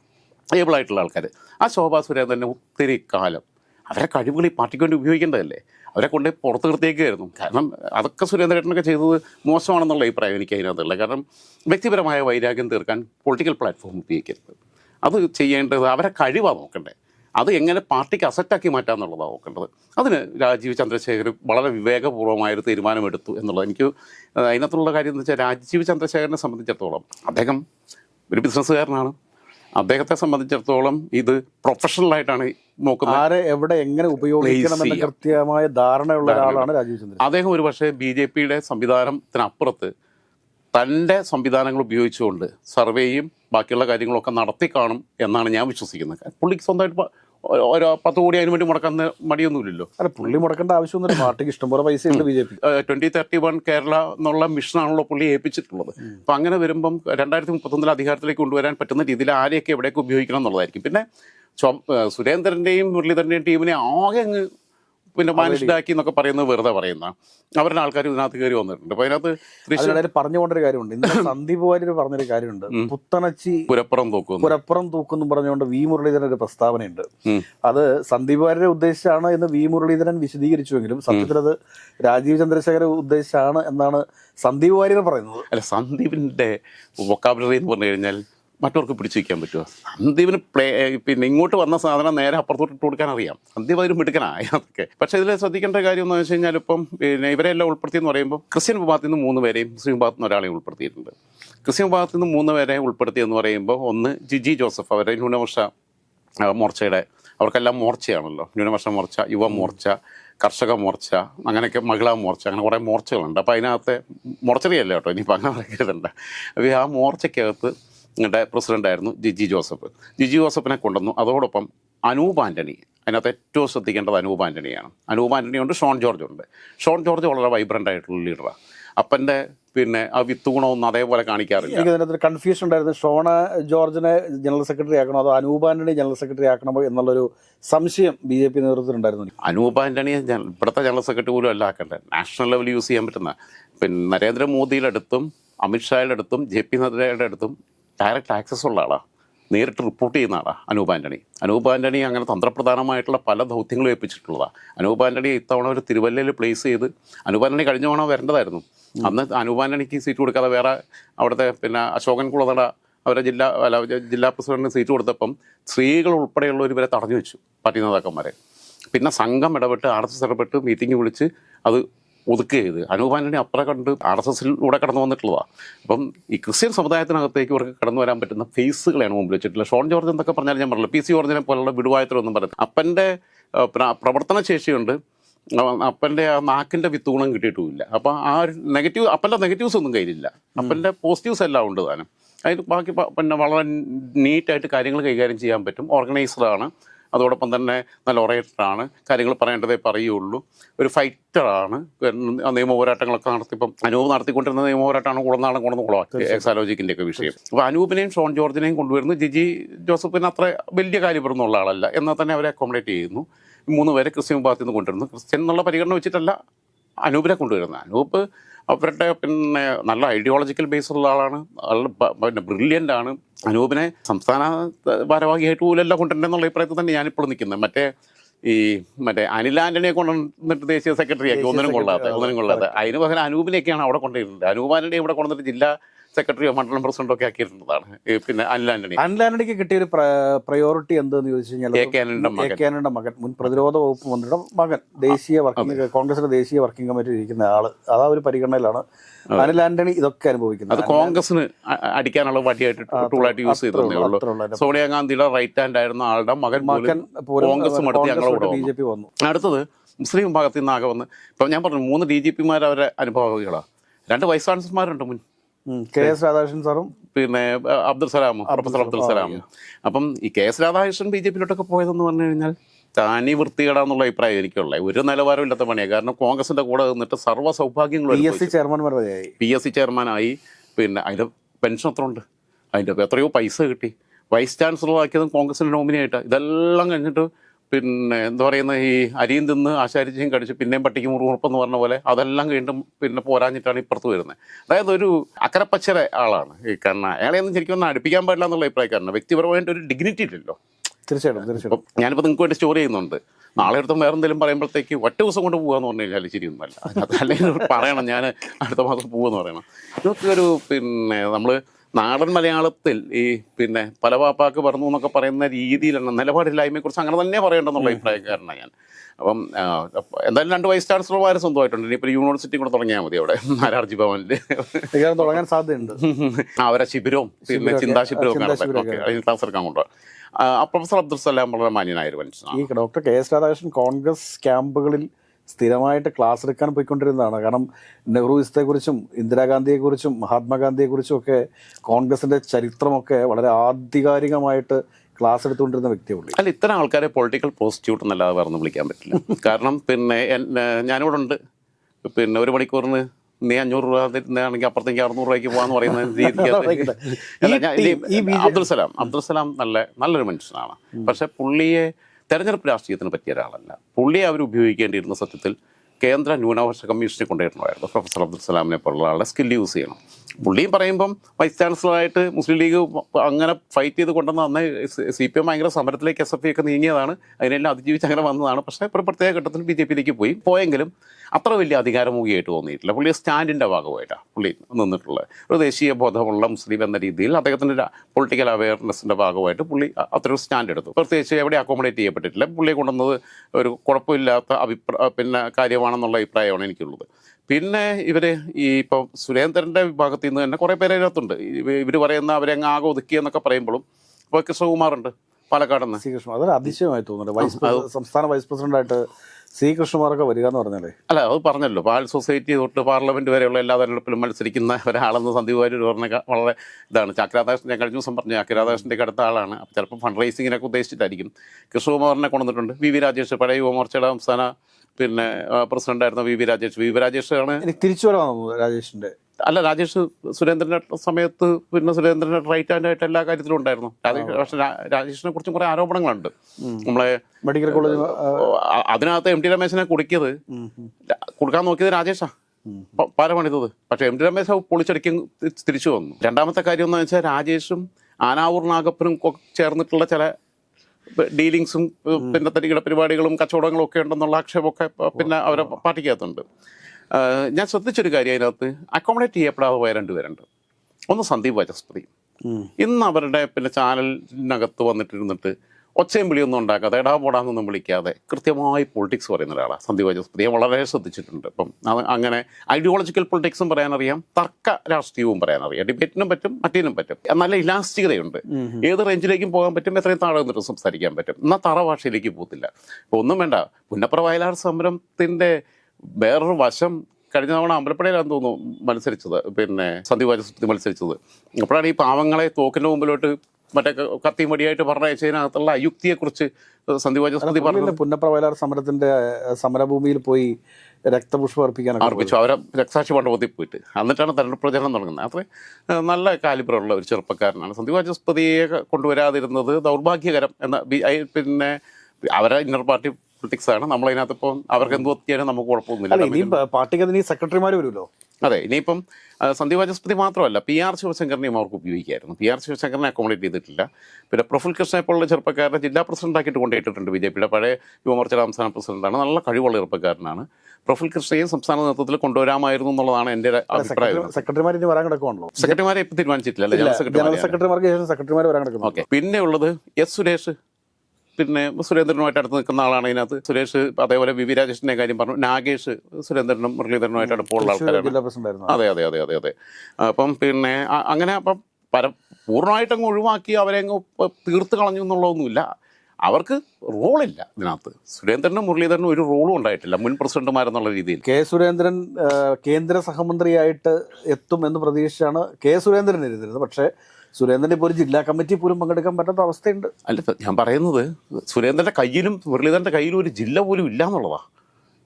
[SPEAKER 1] ഏബിളായിട്ടുള്ള ആൾക്കാർ ആ ശോഭാ സുരേന്ദ്രനെ ഒത്തിരി കാലം അവരെ കഴിവുകൾ ഈ പാർട്ടിക്ക് വേണ്ടി ഉപയോഗിക്കേണ്ടതല്ലേ? അവരെ കൊണ്ട് പുറത്ത് നിർത്തിയേക്കായിരുന്നു കാരണം അതൊക്കെ സുരേന്ദ്രേട്ടനൊക്കെ ചെയ്തത് മോശമാണെന്നുള്ള അഭിപ്രായം എനിക്ക് അതിനകത്തുള്ളത് കാരണം വ്യക്തിപരമായ വൈരാഗ്യം തീർക്കാൻ പൊളിറ്റിക്കൽ പ്ലാറ്റ്ഫോം ഉപയോഗിക്കരുത്. അത് ചെയ്യേണ്ടത് അവരെ കഴിവാണ് നോക്കണ്ടേ. അത് എങ്ങനെ പാർട്ടിക്ക് അസറ്റാക്കി മാറ്റാമെന്നുള്ളതാണ് നോക്കേണ്ടത്. അതിന് രാജീവ് ചന്ദ്രശേഖർ വളരെ വിവേകപൂർവമായൊരു തീരുമാനമെടുത്തു എന്നുള്ളത് എനിക്ക് അതിനകത്തുള്ള കാര്യം എന്ന് വെച്ചാൽ രാജീവ് ചന്ദ്രശേഖരനെ സംബന്ധിച്ചിടത്തോളം അദ്ദേഹം ഒരു ബിസിനസ്സുകാരനാണ് അദ്ദേഹത്തെ സംബന്ധിച്ചിടത്തോളം ഇത് പ്രൊഫഷണലായിട്ടാണ് നോക്കുന്നത്.
[SPEAKER 2] ആരെ എവിടെ എങ്ങനെ ഉപയോഗിക്കണം എന്ന
[SPEAKER 1] Place ചെയ്യാം.
[SPEAKER 2] കൃത്യമായ ധാരണയുള്ള ഒരാളാണ് രാജീവ് ചന്ദ്രൻ
[SPEAKER 1] അദ്ദേഹം ഒരു പക്ഷേ ബി ജെ പിയുടെ സംവിധാനത്തിനപ്പുറത്ത് തന്റെ സംവിധാനങ്ങൾ ഉപയോഗിച്ചുകൊണ്ട് സർവേയും ബാക്കിയുള്ള കാര്യങ്ങളൊക്കെ നടത്തി കാണും എന്നാണ് ഞാൻ വിശ്വസിക്കുന്നത്. പുള്ളിക്ക് സ്വന്തമായിട്ട് ഒരു പത്ത് കോടി അതിന് വേണ്ടി മുടക്കുന്ന മടിയൊന്നുമില്ലല്ലോ.
[SPEAKER 2] അല്ല പുള്ളി മുടക്കേണ്ട ആവശ്യമൊന്നുമില്ല. പാർട്ടിക്ക് ഇഷ്ടംപോലെ പൈസ ഉണ്ട് B J P.
[SPEAKER 1] Twenty thirty one Kerala എന്നുള്ള മിഷനാണല്ലോ പുള്ളി ഏൽപ്പിച്ചിട്ടുള്ളത്. അപ്പം അങ്ങനെ വരുമ്പം രണ്ടായിരത്തി മുപ്പത്തൊന്നിൽ അധികാരത്തിലേക്ക് കൊണ്ടുവരാൻ പറ്റുന്ന രീതിയിൽ ആരെയൊക്കെ എവിടെയൊക്കെ ഉപയോഗിക്കണം എന്നുള്ളതായിരിക്കും. പിന്നെ സുരേന്ദ്രന്റെയും മുരളീധരന്റെയും സുരേന്ദ്രന്റെയും മുരളീധരന്റെയും ടീമിനെ ആകെ അങ്ങ് പിന്നെ മനുഷ്യരാക്കി എന്നൊക്കെ പറയുന്നത് വെറുതെ പറയുന്ന. അവരുടെ ആൾക്കാർ ഇതിനകത്ത് കയറി വന്നിട്ടുണ്ട്. അപ്പൊ അതിനകത്ത് തൃശ്ശൂർ
[SPEAKER 2] അതിനിടയിൽ പറഞ്ഞു കൊണ്ടൊരു കാര്യമുണ്ട് സന്ദീപ് വാര്യർ പറഞ്ഞൊരു കാര്യമുണ്ട്. പുത്തണച്ചി
[SPEAKER 1] പുരപ്പുറം തൂക്കും
[SPEAKER 2] പുരപ്പുറം തൂക്കും പറഞ്ഞുകൊണ്ട് വി മുരളീധരൻ ഒരു പ്രസ്താവനയുണ്ട്. അത് സന്ദീപ് വാര്യരെ ഉദ്ദേശിച്ചാണ് എന്ന് വി മുരളീധരൻ വിശദീകരിച്ചുവെങ്കിലും സത്യത്തിൽ അത് രാജീവ് ചന്ദ്രശേഖര ഉദ്ദേശിച്ചാണ് എന്നാണ് സന്ദീപ് വാര്യർ പറയുന്നത്.
[SPEAKER 1] അല്ല സന്ദീപിന്റെ വൊക്കാബുലറി എന്ന് പറഞ്ഞു കഴിഞ്ഞാൽ മറ്റവർക്ക് പിടിച്ചു വയ്ക്കാൻ പറ്റുമോ സന്ദീപിന് പ്ലേ പിന്നെ ഇങ്ങോട്ട് വന്ന സാധനം നേരെ അപ്പുറത്തോട്ട് ഇട്ട് കൊടുക്കാൻ അറിയാം. സന്ദീപ് അതിന് മിടുക്കനായ അതൊക്കെ. പക്ഷേ ഇതിൽ ശ്രദ്ധിക്കേണ്ട കാര്യം എന്ന് വെച്ച് കഴിഞ്ഞാൽ ഇപ്പം പിന്നെ ഇവരെല്ലാം ഉൾപ്പെടുത്തി എന്ന് പറയുമ്പോൾ ക്രിസ്ത്യൻ വിഭാഗത്തിൽ നിന്ന് മൂന്ന് പേരെയും മുസ്ലിം വിഭാഗത്തിൽ നിന്ന് ഒരാളെയും ഉൾപ്പെടുത്തിയിട്ടുണ്ട്. ക്രിസ്ത്യൻ വിഭാഗത്തിൽ നിന്ന് മൂന്ന് പേരെ ഉൾപ്പെടുത്തി എന്ന് പറയുമ്പോൾ ഒന്ന് ജിജി ജോസഫ് അവരെ ന്യൂനപക്ഷ മോർച്ചയുടെ അവർക്കെല്ലാം മോർച്ചയാണല്ലോ. ന്യൂനപക്ഷ മോർച്ച യുവ മോർച്ച കർഷക മോർച്ച അങ്ങനെയൊക്കെ മഹിളാ മോർച്ച അങ്ങനെ കുറേ മോർച്ചകളുണ്ട്. അപ്പോൾ അതിനകത്തെ മോർച്ചറിയല്ല കേട്ടോ? ഇനിയിപ്പോൾ അങ്ങനെ പറയുന്നുണ്ട് അപ്പോൾ ആ മോർച്ചയ്ക്കകത്ത് പ്രസിഡന്റായിരുന്നു ജിജി ജോസഫ്. ജിജി ജോസഫിനെ കൊണ്ടുവന്നു. അതോടൊപ്പം അനൂപ് ആന്റണി അതിനകത്ത് ഏറ്റവും ശ്രദ്ധിക്കേണ്ടത് അനൂപ് ആന്റണിയാണ് അനൂപ് ആന്റണി ഉണ്ട് ഷോൺ ജോർജ് ഉണ്ട് ഷോൺ ജോർജ് വളരെ വൈബ്രന്റ് ആയിട്ടുള്ള ലീഡറാണ് അപ്പന്റെ പിന്നെ ആ വിത്ത് ഗുണമൊന്നും അതേപോലെ കാണിക്കാറില്ല.
[SPEAKER 2] എനിക്ക് ഇതിനകത്ത് കൺഫ്യൂഷൻ ഉണ്ടായിരുന്നു. ഷോണ ജോർജിനെ ജനറൽ സെക്രട്ടറി ആക്കണോ അതോ അനൂപ് ആന്റണി ജനറൽ സെക്രട്ടറി ആക്കണമോ എന്നുള്ളൊരു സംശയം ബി ജെ പി നേതൃത്വത്തിലുണ്ടായിരുന്നു
[SPEAKER 1] അനൂപ് ആന്റണി ഇവിടുത്തെ ജനറൽ സെക്രട്ടറി പോലും അല്ല ആക്കേണ്ടത് നാഷണൽ ലെവൽ യൂസ് ചെയ്യാൻ പറ്റുന്ന. പിന്നെ നരേന്ദ്രമോദിയുടെ അടുത്തും അമിത്ഷായുടെ അടുത്തും ജെ പി നദ്ദയുടെ അടുത്തും ഡയറക്റ്റ് ആക്സസ് ഉള്ള ആളാണ് നേരിട്ട് റിപ്പോർട്ട് ചെയ്യുന്ന ആളാണ് അനൂപ് ആന്റണി അനൂപ് ആന്റണി അങ്ങനെ തന്ത്രപ്രധാനമായിട്ടുള്ള പല ദൗത്യങ്ങളും ഏൽപ്പിച്ചിട്ടുള്ളതാണ് അനൂപ് ആന്റണി ഇത്തവണ ഒരു തിരുവല്ലയിൽ പ്ലേസ് ചെയ്ത് അനൂപ് ആന്റണി കഴിഞ്ഞ തവണ വരേണ്ടതായിരുന്നു. അന്ന് അനൂപ് ആന്റണിക്ക് സീറ്റ് കൊടുക്കാതെ വേറെ അവിടുത്തെ പിന്നെ അശോകൻ കുളനട അവരെ ജില്ലാ അല്ല ജില്ലാ പ്രസിഡന്റിന് സീറ്റ് കൊടുത്തപ്പം സ്ത്രീകൾ ഉൾപ്പെടെയുള്ളവർ ഇവരെ തടഞ്ഞു വെച്ചു പാർട്ടി നേതാക്കന്മാരെ. പിന്നെ സംഘം ഇടപെട്ട് ആർ എസ് എസ് ഇടപെട്ട് മീറ്റിംഗ് വിളിച്ച് അത് ഒതുക്കുക ചെയ്ത് അനൂപ് ആന്റണി അപ്പുറം കണ്ട് ആർ എസ് എസിലൂടെ കടന്നു വന്നിട്ടുള്ളതാണ് അപ്പം ഈ ക്രിസ്ത്യൻ സമുദായത്തിനകത്തേക്ക് ഇവർക്ക് കടന്നു വരാൻ പറ്റുന്ന ഫേസുകളെയാണ് മുമ്പിൽ വെച്ചിട്ടുള്ളത്. ഷോൺ ജോർജ് എന്നൊക്കെ പറഞ്ഞാൽ ഞാൻ പറഞ്ഞില്ല പി സി ജോർജിനെ പോലുള്ള വിടുവായത്തിലൊന്നും പറയുന്നത് അപ്പന്റെ പ്രവർത്തന ശേഷിയുണ്ട്. അപ്പന്റെ ആ നാക്കിന്റെ വിത്ത് ഗുണം കിട്ടിയിട്ടുമില്ല. അപ്പോൾ ആ ഒരു നെഗറ്റീവ് അപ്പന്റെ നെഗറ്റീവ്സ് ഒന്നും കയ്യിലില്ല. അപ്പന്റെ പോസിറ്റീവ്സ് എല്ലാം ഉണ്ട് താനും. അതിന് ബാക്കി പിന്നെ വളരെ നീറ്റായിട്ട് കാര്യങ്ങൾ കൈകാര്യം ചെയ്യാൻ പറ്റും. ഓർഗനൈസറാണ്. അതോടൊപ്പം തന്നെ നല്ല ഒറേറ്ററാണ്. കാര്യങ്ങൾ പറയേണ്ടതേ പറയുള്ളൂ. ഒരു ഫൈറ്ററാണ്. നിയമ പോരാട്ടങ്ങളൊക്കെ നടത്തിയപ്പം അനൂപ് നടത്തിക്കൊണ്ടിരുന്ന നിയമ പോരാട്ടമാണ് കുളനാടൻ കുളന്ന് കുളമാക്കി എക്സാലോജിക്കിന്റെ ഒക്കെ വിഷയം. അപ്പോൾ അനൂപിനെയും ഷോൺ ജോർജിനെയും കൊണ്ടുവരുന്നു. ജിജി ജോസഫിന് അത്ര വലിയ കാര്യപ്പെടുന്നുള്ള ആളല്ല. എന്നാൽ തന്നെ അവരെ അക്കോമഡേറ്റ് ചെയ്യുന്നു. മൂന്ന് പേരെ ക്രിസ്ത്യൻ വിഭാഗത്തിൽ നിന്ന് കൊണ്ടുവരുന്നു. ക്രിസ്ത്യൻ എന്നുള്ള പരിഗണന വെച്ചിട്ടല്ല. അനൂപിനെ കൊണ്ടുവരുന്നത്. അനൂപ് അവരുടെ പിന്നെ നല്ല ഐഡിയോളജിക്കൽ ബേസ് ഉള്ള ആളാണ്. പിന്നെ ബ്രില്യന്റ് ആണ്. അനൂപിനെ സംസ്ഥാന ഭാരവാഹിയായിട്ട് പോലല്ല കൊണ്ടുവരണമെന്നുള്ള അഭിപ്രായത്തിൽ തന്നെ ഞാനിപ്പോൾ നിൽക്കുന്നത്. മറ്റേ ഈ മറ്റേ അനിൽ ആന്റണിയെ കൊണ്ടുവന്നിട്ട് ദേശീയ സെക്രട്ടറി ആക്കി. ഒന്നിനും കൊള്ളാത്ത ഒന്നിനും കൊള്ളാത്ത. അതിന് പകരം അനൂപിനെയൊക്കെയാണ് അവിടെ കൊണ്ടുവരുന്നത്. അനൂപ് ആന്റണി ഇവിടെ കൊണ്ടുവന്നിട്ട് ജില്ലാ സെക്രട്ടറിയോ മണ്ഡലം പ്രസിഡന്റോ ഒക്കെ ആക്കിയിരുന്നതാണ്. പിന്നെ അനിൽ ആന്റണി.
[SPEAKER 2] അനിൽ ആന്റണിക്ക് കിട്ടിയ ഒരു പ്രയോറിറ്റി എന്തെന്ന് ചോദിച്ചു കഴിഞ്ഞാൽ
[SPEAKER 1] കെ മകൻ.
[SPEAKER 2] മുൻ പ്രതിരോധ വകുപ്പ് മന്ത്രിയുടെ മകൻ ദേശീയ വർക്കിംഗ് കോൺഗ്രസിന്റെ ദേശീയ വർക്കിംഗ് കമ്മിറ്റിയിൽ ഇരിക്കുന്ന ആൾ. അതാ ഒരു പരിഗണനയിലാണ് അനിൽ ആന്റണി ഇതൊക്കെ അനുഭവിക്കുന്നത്.
[SPEAKER 1] അത് കോൺഗ്രസിന് അടിക്കാനുള്ള വടിയായിട്ട് ടൂളായിട്ട് യൂസ് ചെയ്തേ സോണിയാഗാന്ധിയുടെ റൈറ്റ് ഹാൻഡ് ആയിരുന്ന ആളുടെ മകൻ
[SPEAKER 2] മകൻ
[SPEAKER 1] കോൺഗ്രസ്
[SPEAKER 2] ബി
[SPEAKER 1] വന്നു
[SPEAKER 2] ജെ പി വന്നു.
[SPEAKER 1] അടുത്തത് മുസ്ലിം വിഭാഗത്തിൽ നിന്ന് ആകെ വന്ന് ഇപ്പം ഞാൻ പറഞ്ഞു മൂന്ന് ഡി ജി പിമാർ അവരെ അനുഭവങ്ങളാണ് രണ്ട് വൈസ് ചാൻസലർമാരുണ്ട് മുൻ.
[SPEAKER 2] കെ എസ് രാധാകൃഷ്ണൻ സാറും?
[SPEAKER 1] പിന്നെ അബ്ദുൽ സലാമും പ്രൊഫസർ അബ്ദുൽ സലാമും. അപ്പം ഈ K S Radhakrishnan B J പിയിലോട്ടൊക്കെ പോയതെന്ന് പറഞ്ഞു കഴിഞ്ഞാൽ താനി വൃത്തികേടാന്നുള്ള അഭിപ്രായം എനിക്കുള്ളത് ഒരു നിലവാരമില്ലാത്ത പണിയാണ് കാരണം കോൺഗ്രസിന്റെ കൂടെ നിന്നിട്ട് സർവ സൗഭാഗ്യങ്ങളും
[SPEAKER 2] P S C chairman
[SPEAKER 1] P S C ചെയർമാനായി. പിന്നെ അതിന്റെ പെൻഷൻ എത്ര ഉണ്ട് അതിന്റെ എത്രയോ പൈസ കിട്ടി. വൈസ് ചാൻസലർ ആക്കിയതും കോൺഗ്രസിന്റെ നോമിനിയായിട്ട്. ഇതെല്ലാം കഴിഞ്ഞിട്ട് പിന്നെ എന്താ പറയുന്ന ഈ അരിയും തിന്ന് ആശാരിച്ചയും കടിച്ച് പിന്നെയും പട്ടിക്ക് മുറുമുറുപ്പെന്ന് പറഞ്ഞ പോലെ അതെല്ലാം വീണ്ടും പിന്നെ പോരാഞ്ഞിട്ടാണ് ഇപ്പുറത്ത് വരുന്നത്. അതായത് ഒരു അക്കരപ്പച്ചര ആളാണ് ഈ കണ്ണ. അയാളെ ഒന്നും ശരിക്കും ഒന്നും അടുപ്പിക്കാൻ പാടില്ല എന്നുള്ള അഭിപ്രായക്കാരനാണ് വ്യക്തിപരമായിട്ട് ഒരു ഡിഗ്നിറ്റി ഇല്ലല്ലോ.
[SPEAKER 2] തീർച്ചയായിട്ടും തീർച്ചയായിട്ടും.
[SPEAKER 1] ഞാനിപ്പോൾ നിങ്ങൾക്ക് വേണ്ടി സ്റ്റോർ ചെയ്യുന്നുണ്ട്. നാളെ അടുത്തും വേറെ എന്തെങ്കിലും പറയുമ്പോഴത്തേക്ക് ഒറ്റ ദിവസം കൊണ്ട് പോകാന്ന് പറഞ്ഞു കഴിഞ്ഞാൽ ശരിയൊന്നുമല്ല അല്ല അല്ലെങ്കിൽ പറയണം ഞാൻ അടുത്ത മാസം പോകുമെന്ന് പറയണം. ഇതൊക്കെ ഒരു പിന്നെ നമ്മൾ നാടൻ മലയാളത്തിൽ ഈ പിന്നെ പല പാപ്പാക്ക് പറഞ്ഞു എന്നൊക്കെ പറയുന്ന രീതിയിലാണ് നിലപാടില്ലായ്മയെക്കുറിച്ച് അങ്ങനെ തന്നെ പറയേണ്ടെന്നുള്ള അഭിപ്രായക്കാരനാണ് ഞാൻ. അപ്പം എന്തായാലും രണ്ട് വൈസ് ചാൻസലർമാർ സ്വന്തമായിട്ടുണ്ട്. ഇനിയിപ്പോൾ യൂണിവേഴ്സിറ്റി കൂടെ തുടങ്ങിയാൽ മതി അവിടെ നാരാർജി ഭവനിൽ
[SPEAKER 2] തുടങ്ങാൻ സാധ്യതയുണ്ട്.
[SPEAKER 1] അവരെ ശിബിരവും പിന്നെ ചിന്താ ശിബിരവും എടുക്കാൻ കൊണ്ടുപോകാം പ്രൊഫസർ അബ്ദുൽ സലാം വളരെ മാന്യനായ ഒരു മനുഷ്യനാണ്.
[SPEAKER 2] ഈ doctor K S Radhakrishnan Congress ക്യാമ്പുകളിൽ സ്ഥിരമായിട്ട് ക്ലാസ് എടുക്കാൻ പോയിക്കൊണ്ടിരുന്നതാണ്. കാരണം നെഹ്റുവിസത്തെക്കുറിച്ചും ഇന്ദിരാഗാന്ധിയെക്കുറിച്ചും മഹാത്മാഗാന്ധിയെക്കുറിച്ചും ഒക്കെ കോൺഗ്രസിന്റെ ചരിത്രമൊക്കെ വളരെ ആധികാരികമായിട്ട് ക്ലാസ് എടുത്തുകൊണ്ടിരുന്ന വ്യക്തിയുള്ളൂ
[SPEAKER 1] അല്ല ഇത്തരം ആൾക്കാരെ പൊളിറ്റിക്കൽ പ്രോസ്റ്റിറ്റ്യൂട്ട് എന്നല്ലാതെ വേറെ വിളിക്കാൻ പറ്റില്ല. കാരണം പിന്നെ ഞാനിവിടെ ഉണ്ട് പിന്നെ ഒരു മണിക്കൂറിന് നീ അഞ്ഞൂറ് രൂപ തരുന്നതാണെങ്കിൽ അപ്പുറത്തേക്ക് അറുന്നൂറ് രൂപയ്ക്ക് പോകാന്ന് പറയുന്ന രീതിക്ക് അബ്ദുൽ സലാം അബ്ദുൽ സലാം നല്ല നല്ലൊരു മനുഷ്യനാണ്. പക്ഷെ പുള്ളിയെ തെരഞ്ഞെടുപ്പ് രാഷ്ട്രീയത്തിന് പറ്റിയ ഒരാളല്ല. പുള്ളിയെ അവർ ഉപയോഗിക്കേണ്ടിയിരുന്ന സത്യത്തിൽ കേന്ദ്ര ന്യൂനപക്ഷ കമ്മീഷനെ കൊണ്ടുവരണമായിരുന്നു പ്രൊഫസർ അബ്ദുൽ സലാമിനെ പോലുള്ള ആളുടെ സ്കിൽ യൂസ് ചെയ്യണം. പുള്ളിയും പറയുമ്പം വൈസ് ചാൻസലറായിട്ട് മുസ്ലിം ലീഗ് അങ്ങനെ ഫൈറ്റ് ചെയ്ത് കൊണ്ടുവന്ന അന്ന് സി പി എം ഭയങ്കര സമരത്തിലേക്ക് എസ് എഫ് ഐ ഒക്കെ നീങ്ങിയതാണ്. അതിനെല്ലാം അതിജീവിച്ച് അങ്ങനെ വന്നതാണ്. പക്ഷേ ഒരു പ്രത്യേക ഘട്ടത്തിൽ ബി ജെ പിയിലേക്ക് പോയി. പോയെങ്കിലും അത്ര വലിയ അധികാരമുഖിയായിട്ട് തോന്നിയിട്ടില്ല. പുള്ളി സ്റ്റാൻഡിന്റെ ഭാഗമായിട്ടാണ് പുള്ളി നിന്നിട്ടുള്ളത്. ഒരു ദേശീയ ബോധമുള്ള മുസ്ലിം എന്ന രീതിയിൽ അദ്ദേഹത്തിന്റെ പൊളിറ്റിക്കൽ അവയർനെസ്സിന്റെ ഭാഗമായിട്ട് പുള്ളി അത്ര സ്റ്റാൻഡ് എടുത്തു. പ്രത്യേകിച്ച് എവിടെ അക്കോമഡേറ്റ് ചെയ്യപ്പെട്ടിട്ടില്ല. പുള്ളിയെ കൊണ്ടുവന്നത് ഒരു കുഴപ്പമില്ലാത്ത അഭിപ്രായ പിന്നെ കാര്യമാണെന്നുള്ള അഭിപ്രായമാണ് എനിക്കുള്ളത്. പിന്നെ ഇവർ ഈ ഇപ്പോൾ സുരേന്ദ്രന്റെ വിഭാഗത്തിൽ നിന്ന് തന്നെ കുറേ പേരെ അതിനകത്തുണ്ട്. ഇവർ പറയുന്ന അവരെ അങ്ങ് ഒതുക്കി എന്നൊക്കെ പറയുമ്പോഴും ഇപ്പോൾ കൃഷ്ണകുമാറുണ്ട് പാലക്കാട് നിന്ന്.
[SPEAKER 2] സി കൃഷ്ണ അതൊരു അതിശയമായി തോന്നുന്നുണ്ട്. വൈസ് സംസ്ഥാന വൈസ് പ്രസിഡന്റായിട്ട് സി വരിക എന്ന് പറഞ്ഞാലേ
[SPEAKER 1] അല്ല അത് പറഞ്ഞല്ലോ. പാൽ സൊസൈറ്റി തൊട്ട് പാർലമെന്റ് വരെയുള്ള എല്ലാ തെരഞ്ഞെടുപ്പിലും മത്സരിക്കുന്ന ഒരാളെന്ന് സന്ദീപ് വാര്യർ പറഞ്ഞ വളരെ ഇതാണ്. ചാക്രാദാഷൻ ഞാൻ കഴിഞ്ഞ ദിവസം പറഞ്ഞു ചാക്രാദാഷിന്റെ അടുത്ത ആളാണ്. ചിലപ്പോൾ ഫണ്ട് റൈസിങ്ങിനൊക്കെ ഉദ്ദേശിച്ചിട്ടായിരിക്കും. കൃഷ്ണകുമാറിനെ കൊണ്ടുവന്നിട്ടുണ്ട്. വി വി രാജേഷ് പഴയ യുവമോർച്ചയുടെ സംസ്ഥാന പിന്നെ പ്രസിഡന്റായിരുന്ന V V Rajesh. V V Rajesh ആണ്
[SPEAKER 2] തിരിച്ചു വരാൻ രാജേഷിന്റെ.
[SPEAKER 1] അല്ല രാജേഷ് സുരേന്ദ്രന്റെ സമയത്ത് പിന്നെ സുരേന്ദ്രൻ റൈറ്റ് ഹാൻഡ് ആയിട്ട് എല്ലാ കാര്യത്തിലും ഉണ്ടായിരുന്നു. പക്ഷെ രാജേഷിനെ കുറിച്ചും കുറെ ആരോപണങ്ങളുണ്ട്. നമ്മളെ
[SPEAKER 2] മെഡിക്കൽ കോളേജ്
[SPEAKER 1] അതിനകത്ത് എം ടി രമേശിനെ കുടിക്കിയത് കൊടുക്കാൻ നോക്കിയത് രാജേഷാ. പല പാല പണിതത് പക്ഷെ എം ടി രമേശ് പൊളിച്ചടിക്കും തിരിച്ചു വന്നു. രണ്ടാമത്തെ കാര്യം എന്ന് വെച്ചാൽ രാജേഷും ആനാവൂർ നാഗപ്പനും ചേർന്നിട്ടുള്ള ചില ഡീലിങ്സും പിന്നെ തരികിട പരിപാടികളും കച്ചവടങ്ങളും ഒക്കെ ഉണ്ടെന്നുള്ള ആക്ഷേപമൊക്കെ പിന്നെ അവരെ പാർട്ടിക്കകത്തുണ്ട്. ഞാൻ ശ്രദ്ധിച്ചൊരു കാര്യം അതിനകത്ത് അക്കോമഡേറ്റ് ചെയ്യപ്പെടാതെ പോയ രണ്ടുപേരുണ്ട് ഒന്ന് സന്ദീപ് വാചസ്പതി. ഇന്ന് അവരുടെ പിന്നെ ചാനലിനകത്ത് വന്നിട്ടിരുന്നിട്ട് ഒച്ചയും വിളിയൊന്നും ഉണ്ടാക്കാതെ എടാ പോടാന്നൊന്നും വിളിക്കാതെ കൃത്യമായി പൊളിറ്റിക്സ് പറയുന്ന ഒരാളാണ് സന്ദീപ് വാചസ്പതിയെ വളരെ ശ്രദ്ധിച്ചിട്ടുണ്ട്. അപ്പം അത് അങ്ങനെ ഐഡിയോളജിക്കൽ പൊളിറ്റിക്സും പറയാനറിയാം. തർക്ക രാഷ്ട്രീയവും പറയാനറിയാം. ഡിബേറ്റിനും പറ്റും മറ്റേനും പറ്റും. നല്ല ഇലാസ്റ്റികതയുണ്ട് ഏത് റേഞ്ചിലേക്കും പോകാൻ പറ്റും എത്രയും താഴെ നിന്നിട്ട് സംസാരിക്കാൻ പറ്റും. എന്നാൽ തറ ഭാഷയിലേക്ക് പോകത്തില്ല. അപ്പോൾ ഒന്നും വേണ്ട. പുന്നപ്ര വയലാർ സമരത്തിന്റെ വേറൊരു വശം കഴിഞ്ഞ തവണ അമ്പലപ്പുഴയിലാണെന്ന് തോന്നുന്നു മത്സരിച്ചത്. പിന്നെ സന്ദീപ് വാചസ്പതി മത്സരിച്ചത്. അപ്പോഴാണ് ഈ പാവങ്ങളെ തോക്കിന്റെ മുമ്പിലോട്ട് മറ്റേ കത്തിമടിയായിട്ട് കത്തിയും വടിയായിട്ട് പറഞ്ഞയച്ചതിനകത്തുള്ള അയുക്തിയെക്കുറിച്ച് സന്ദീപ് വാചസ്പതി പറഞ്ഞു.
[SPEAKER 2] പുന്നപ്ര വയലാർ സമരത്തിന്റെ സമരഭൂമിയിൽ പോയി രക്തപുഷ്പം അർപ്പിക്കാൻ
[SPEAKER 1] അർപ്പിച്ചു. അവരെ രക്തസാക്ഷി മണ്ഡപത്തിൽ പോയിട്ട്. എന്നിട്ടാണ് തെരഞ്ഞെടുപ്പ് പ്രചരണം തുടങ്ങുന്നത്. അത്ര നല്ല കാലിബറുള്ള ഒരു ചെറുപ്പക്കാരനാണ്. സന്ദീപ് വാചസ്പതിയെ കൊണ്ടുവരാതിരുന്നത് ദൗർഭാഗ്യകരം എന്ന പിന്നെ അവരെ ഇന്നർ പാർട്ടി പൊളിറ്റിക്സ് ആണ്. നമ്മളതിനകത്ത് ഇപ്പം അവർക്ക് എന്ത് പറ്റിയാലും നമുക്ക് കുഴപ്പമൊന്നുമില്ല.
[SPEAKER 2] പാർട്ടിക്ക് അതിന് സെക്രട്ടറിമാർ വരുമല്ലോ?
[SPEAKER 1] അതെ ഇനിയിപ്പം സന്ദീപ് വാചസ്പതി മാത്രമല്ല പി ആർ ശിവശങ്കറിനെയും അവർക്ക് ഉപയോഗിക്കായിരുന്നു. പി ആർ ശിവശങ്കറിനെ അക്കോമഡേറ്റ് ചെയ്തിട്ടില്ല. പിന്നെ പ്രഫുൽ കൃഷ്ണനെ പോലുള്ള ചെറുപ്പക്കാരനെ ജില്ലാ പ്രസിഡന്റാക്കിയിട്ട് കൊണ്ടുപോയിട്ടുണ്ട് ബി ജെ പിയുടെ. പഴയ യുവമോർച്ച സംസ്ഥാന പ്രസിഡന്റാണ്. നല്ല കഴിവുള്ള ചെറുപ്പക്കാരനാണ്. പ്രഫുൽ കൃഷ്ണയും സംസ്ഥാന നേതൃത്വത്തിൽ കൊണ്ടുവരാമായിരുന്നു എന്നുള്ളതാണ് എന്റെ അഭിപ്രായം.
[SPEAKER 2] സെക്രട്ടറിമാർ ഇനി വരാൻ കിടക്കുവാണല്ലോ?
[SPEAKER 1] സെക്രട്ടറിമാരെ ഇപ്പം തീരുമാനിച്ചിട്ടില്ല? ജനറൽ
[SPEAKER 2] സെക്രട്ടറിമാർക്ക് ശേഷം സെക്രട്ടറിമാർ വരാൻ കിടക്കുന്നു.
[SPEAKER 1] ഓക്കെ. പിന്നെ ഉള്ളത് എസ് സുരേഷ്. പിന്നെ സുരേന്ദ്രനുമായിട്ട് അടുത്ത് നിൽക്കുന്ന ആളാണ് ഇതിനകത്ത്. സുരേഷ് അതേപോലെ വി വി രാജേഷിന്റെ കാര്യം പറഞ്ഞു. നാഗേഷ് സുരേന്ദ്രനും മുരളീധരനുമായിട്ട് അടുപ്പമുള്ള ആൾക്കാരാണ്. അതെ അതെ അതെ അതെ അതെ. അപ്പം പിന്നെ അങ്ങനെ അപ്പം പര പൂർണമായിട്ടങ്ങ് ഒഴിവാക്കി അവരെ അങ്ങ് തീർത്ത് കളഞ്ഞു എന്നുള്ളതൊന്നുമില്ല. അവർക്ക് റോളില്ല ഇതിനകത്ത്. സുരേന്ദ്രനും മുരളീധരനും ഒരു റോളും ഉണ്ടായിട്ടില്ല മുൻ പ്രസിഡന്റുമാരെന്നുള്ള രീതിയിൽ.
[SPEAKER 2] കെ സുരേന്ദ്രൻ കേന്ദ്ര സഹമന്ത്രിയായിട്ട് എത്തും എന്ന് പ്രതീക്ഷിച്ചാണ് കെ സുരേന്ദ്രൻ ഇരുന്നിരുന്നത് പക്ഷേ സുരേന്ദ്രൻ ഇപ്പോൾ ഒരു ജില്ലാ കമ്മിറ്റി പോലും പങ്കെടുക്കാൻ പറ്റാത്ത അവസ്ഥയുണ്ട്.
[SPEAKER 1] അല്ല ഞാൻ പറയുന്നത് സുരേന്ദ്രന്റെ കയ്യിലും മുരളീധരന്റെ കയ്യിലും ഒരു ജില്ല പോലും ഇല്ല എന്നുള്ളതാ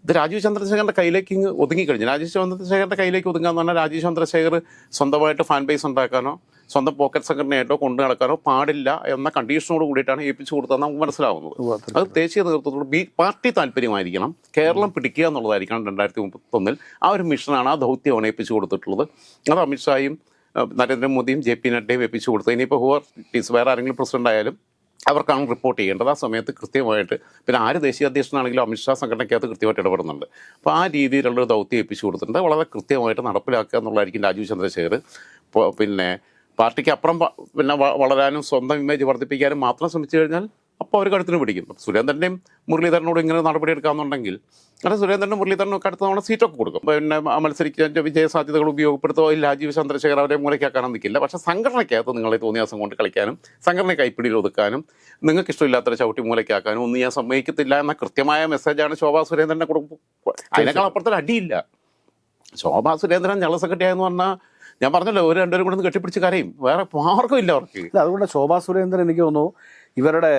[SPEAKER 1] ഇത് രാജീവ് ചന്ദ്രശേഖരന്റെ കയ്യിലേക്ക് ഇങ്ങ് ഒതുങ്ങിക്കഴിഞ്ഞു. രാജീവ് ചന്ദ്രശേഖരന്റെ കയ്യിലേക്ക് ഒതുങ്ങാന്ന് പറഞ്ഞാൽ രാജീവ് ചന്ദ്രശേഖർ സ്വന്തമായിട്ട് ഫാൻ ബേസ് ഉണ്ടാക്കാനോ സ്വന്തം പോക്കറ്റ് സംഘടനയായിട്ടോ കൊണ്ടു നടക്കാനോ പാടില്ല എന്ന കണ്ടീഷനോട് കൂടിയിട്ടാണ് ഏൽപ്പിച്ചു കൊടുത്തതെന്ന് നമുക്ക് മനസ്സിലാവുന്നത്. അത് ദേശീയ നേതൃത്വത്തോട് ബി പാർട്ടി താല്പര്യമായിരിക്കണം. കേരളം പിടിക്കുക എന്നുള്ളതായിരിക്കണം രണ്ടായിരത്തി മുപ്പത്തൊന്നിൽ. ആ ഒരു മിഷനാണ് ആ ദൗത്യമാണ് ഏൽപ്പിച്ചു കൊടുത്തിട്ടുള്ളത്. അത് അമിത്ഷായും നരേന്ദ്രമോദിയും ജെ പി നഡ്ഡയും എപ്പിച്ചു കൊടുത്തു. ഇനിയിപ്പോൾ ഹുവർ ടീസ് വേറെ ആരെങ്കിലും പ്രസിഡന്റ് ആയാലും അവർക്കാണ് റിപ്പോർട്ട് ചെയ്യേണ്ടത്. ആ സമയത്ത് കൃത്യമായിട്ട് പിന്നെ ആര് ദേശീയ അധ്യക്ഷനാണെങ്കിലും അമിത്ഷാ സംഘടനയ്ക്കകത്ത് കൃത്യമായിട്ട് ഇടപെടുന്നുണ്ട്. അപ്പോൾ ആ രീതിയിലുള്ള ദൗത്യം ഏൽപ്പിച്ചു കൊടുത്തിട്ടുണ്ട്. വളരെ കൃത്യമായിട്ട് നടപ്പിലാക്കുക എന്നുള്ളതായിരിക്കും രാജീവ് ചന്ദ്രശേഖർ. പിന്നെ പാർട്ടിക്ക് അപ്പുറം പിന്നെ വളരാനും സ്വന്തം ഇമേജ് വർദ്ധിപ്പിക്കാനും മാത്രം ശ്രമിച്ചു കഴിഞ്ഞാൽ അപ്പോൾ അവർ കഴുത്തിന് പിടിക്കും. സുരേന്ദ്രന്റെയും മുരളീധരനോട് ഇങ്ങനെ നടപടി എടുക്കാമെന്നുണ്ടെങ്കിൽ അത് സുരേന്ദ്രനും മുരളീധരനും ഒക്കെ അടുത്ത തവണ സീറ്റൊക്കെ കൊടുക്കും. പിന്നെ മത്സരിക്കാന്റെ മത്സരിക്കാൻ വിജയ സാധ്യതകൾ ഉപയോഗപ്പെടുത്തോ ഈ രാജീവ് ചന്ദ്രശേഖർ അവരെ മൂലയ്ക്കാക്കാനും നിൽക്കില്ല. പക്ഷേ സംഘടനയ്ക്കകത്ത് നിങ്ങളെ തോന്നിയാസം കൊണ്ട് കളിക്കാനും സംഘടന കൈപ്പിടിയിൽ ഒതുക്കാനും നിങ്ങൾക്ക് ഇഷ്ടമില്ലാത്തൊരു ചവിട്ടി മൂലയ്ക്കാക്കാനും ഒന്നും ഞാൻ സമ്മതിക്കത്തില്ല എന്ന കൃത്യമായ മെസ്സേജാണ് ശോഭാ സുരേന്ദ്രനെ കൊടുക്കും അതിനേക്കാൾ അപ്പുറത്തൊരു അടിയില്ല. ശോഭാ സുരേന്ദ്രൻ ജനറൽ സെക്രട്ടറി ആയെന്ന് പറഞ്ഞാൽ ഞാൻ പറഞ്ഞല്ലോ ഒരു രണ്ടുപേരും കൂടെ ഒന്ന് കെട്ടിപ്പിടിച്ച് കരയും. വേറെ മാർഗമില്ല അവർക്ക്.
[SPEAKER 2] ഇല്ല അതുകൊണ്ട് ശോഭാ സുരേന്ദ്രൻ എനിക്ക് തോന്നുന്നു ഇവരുടെ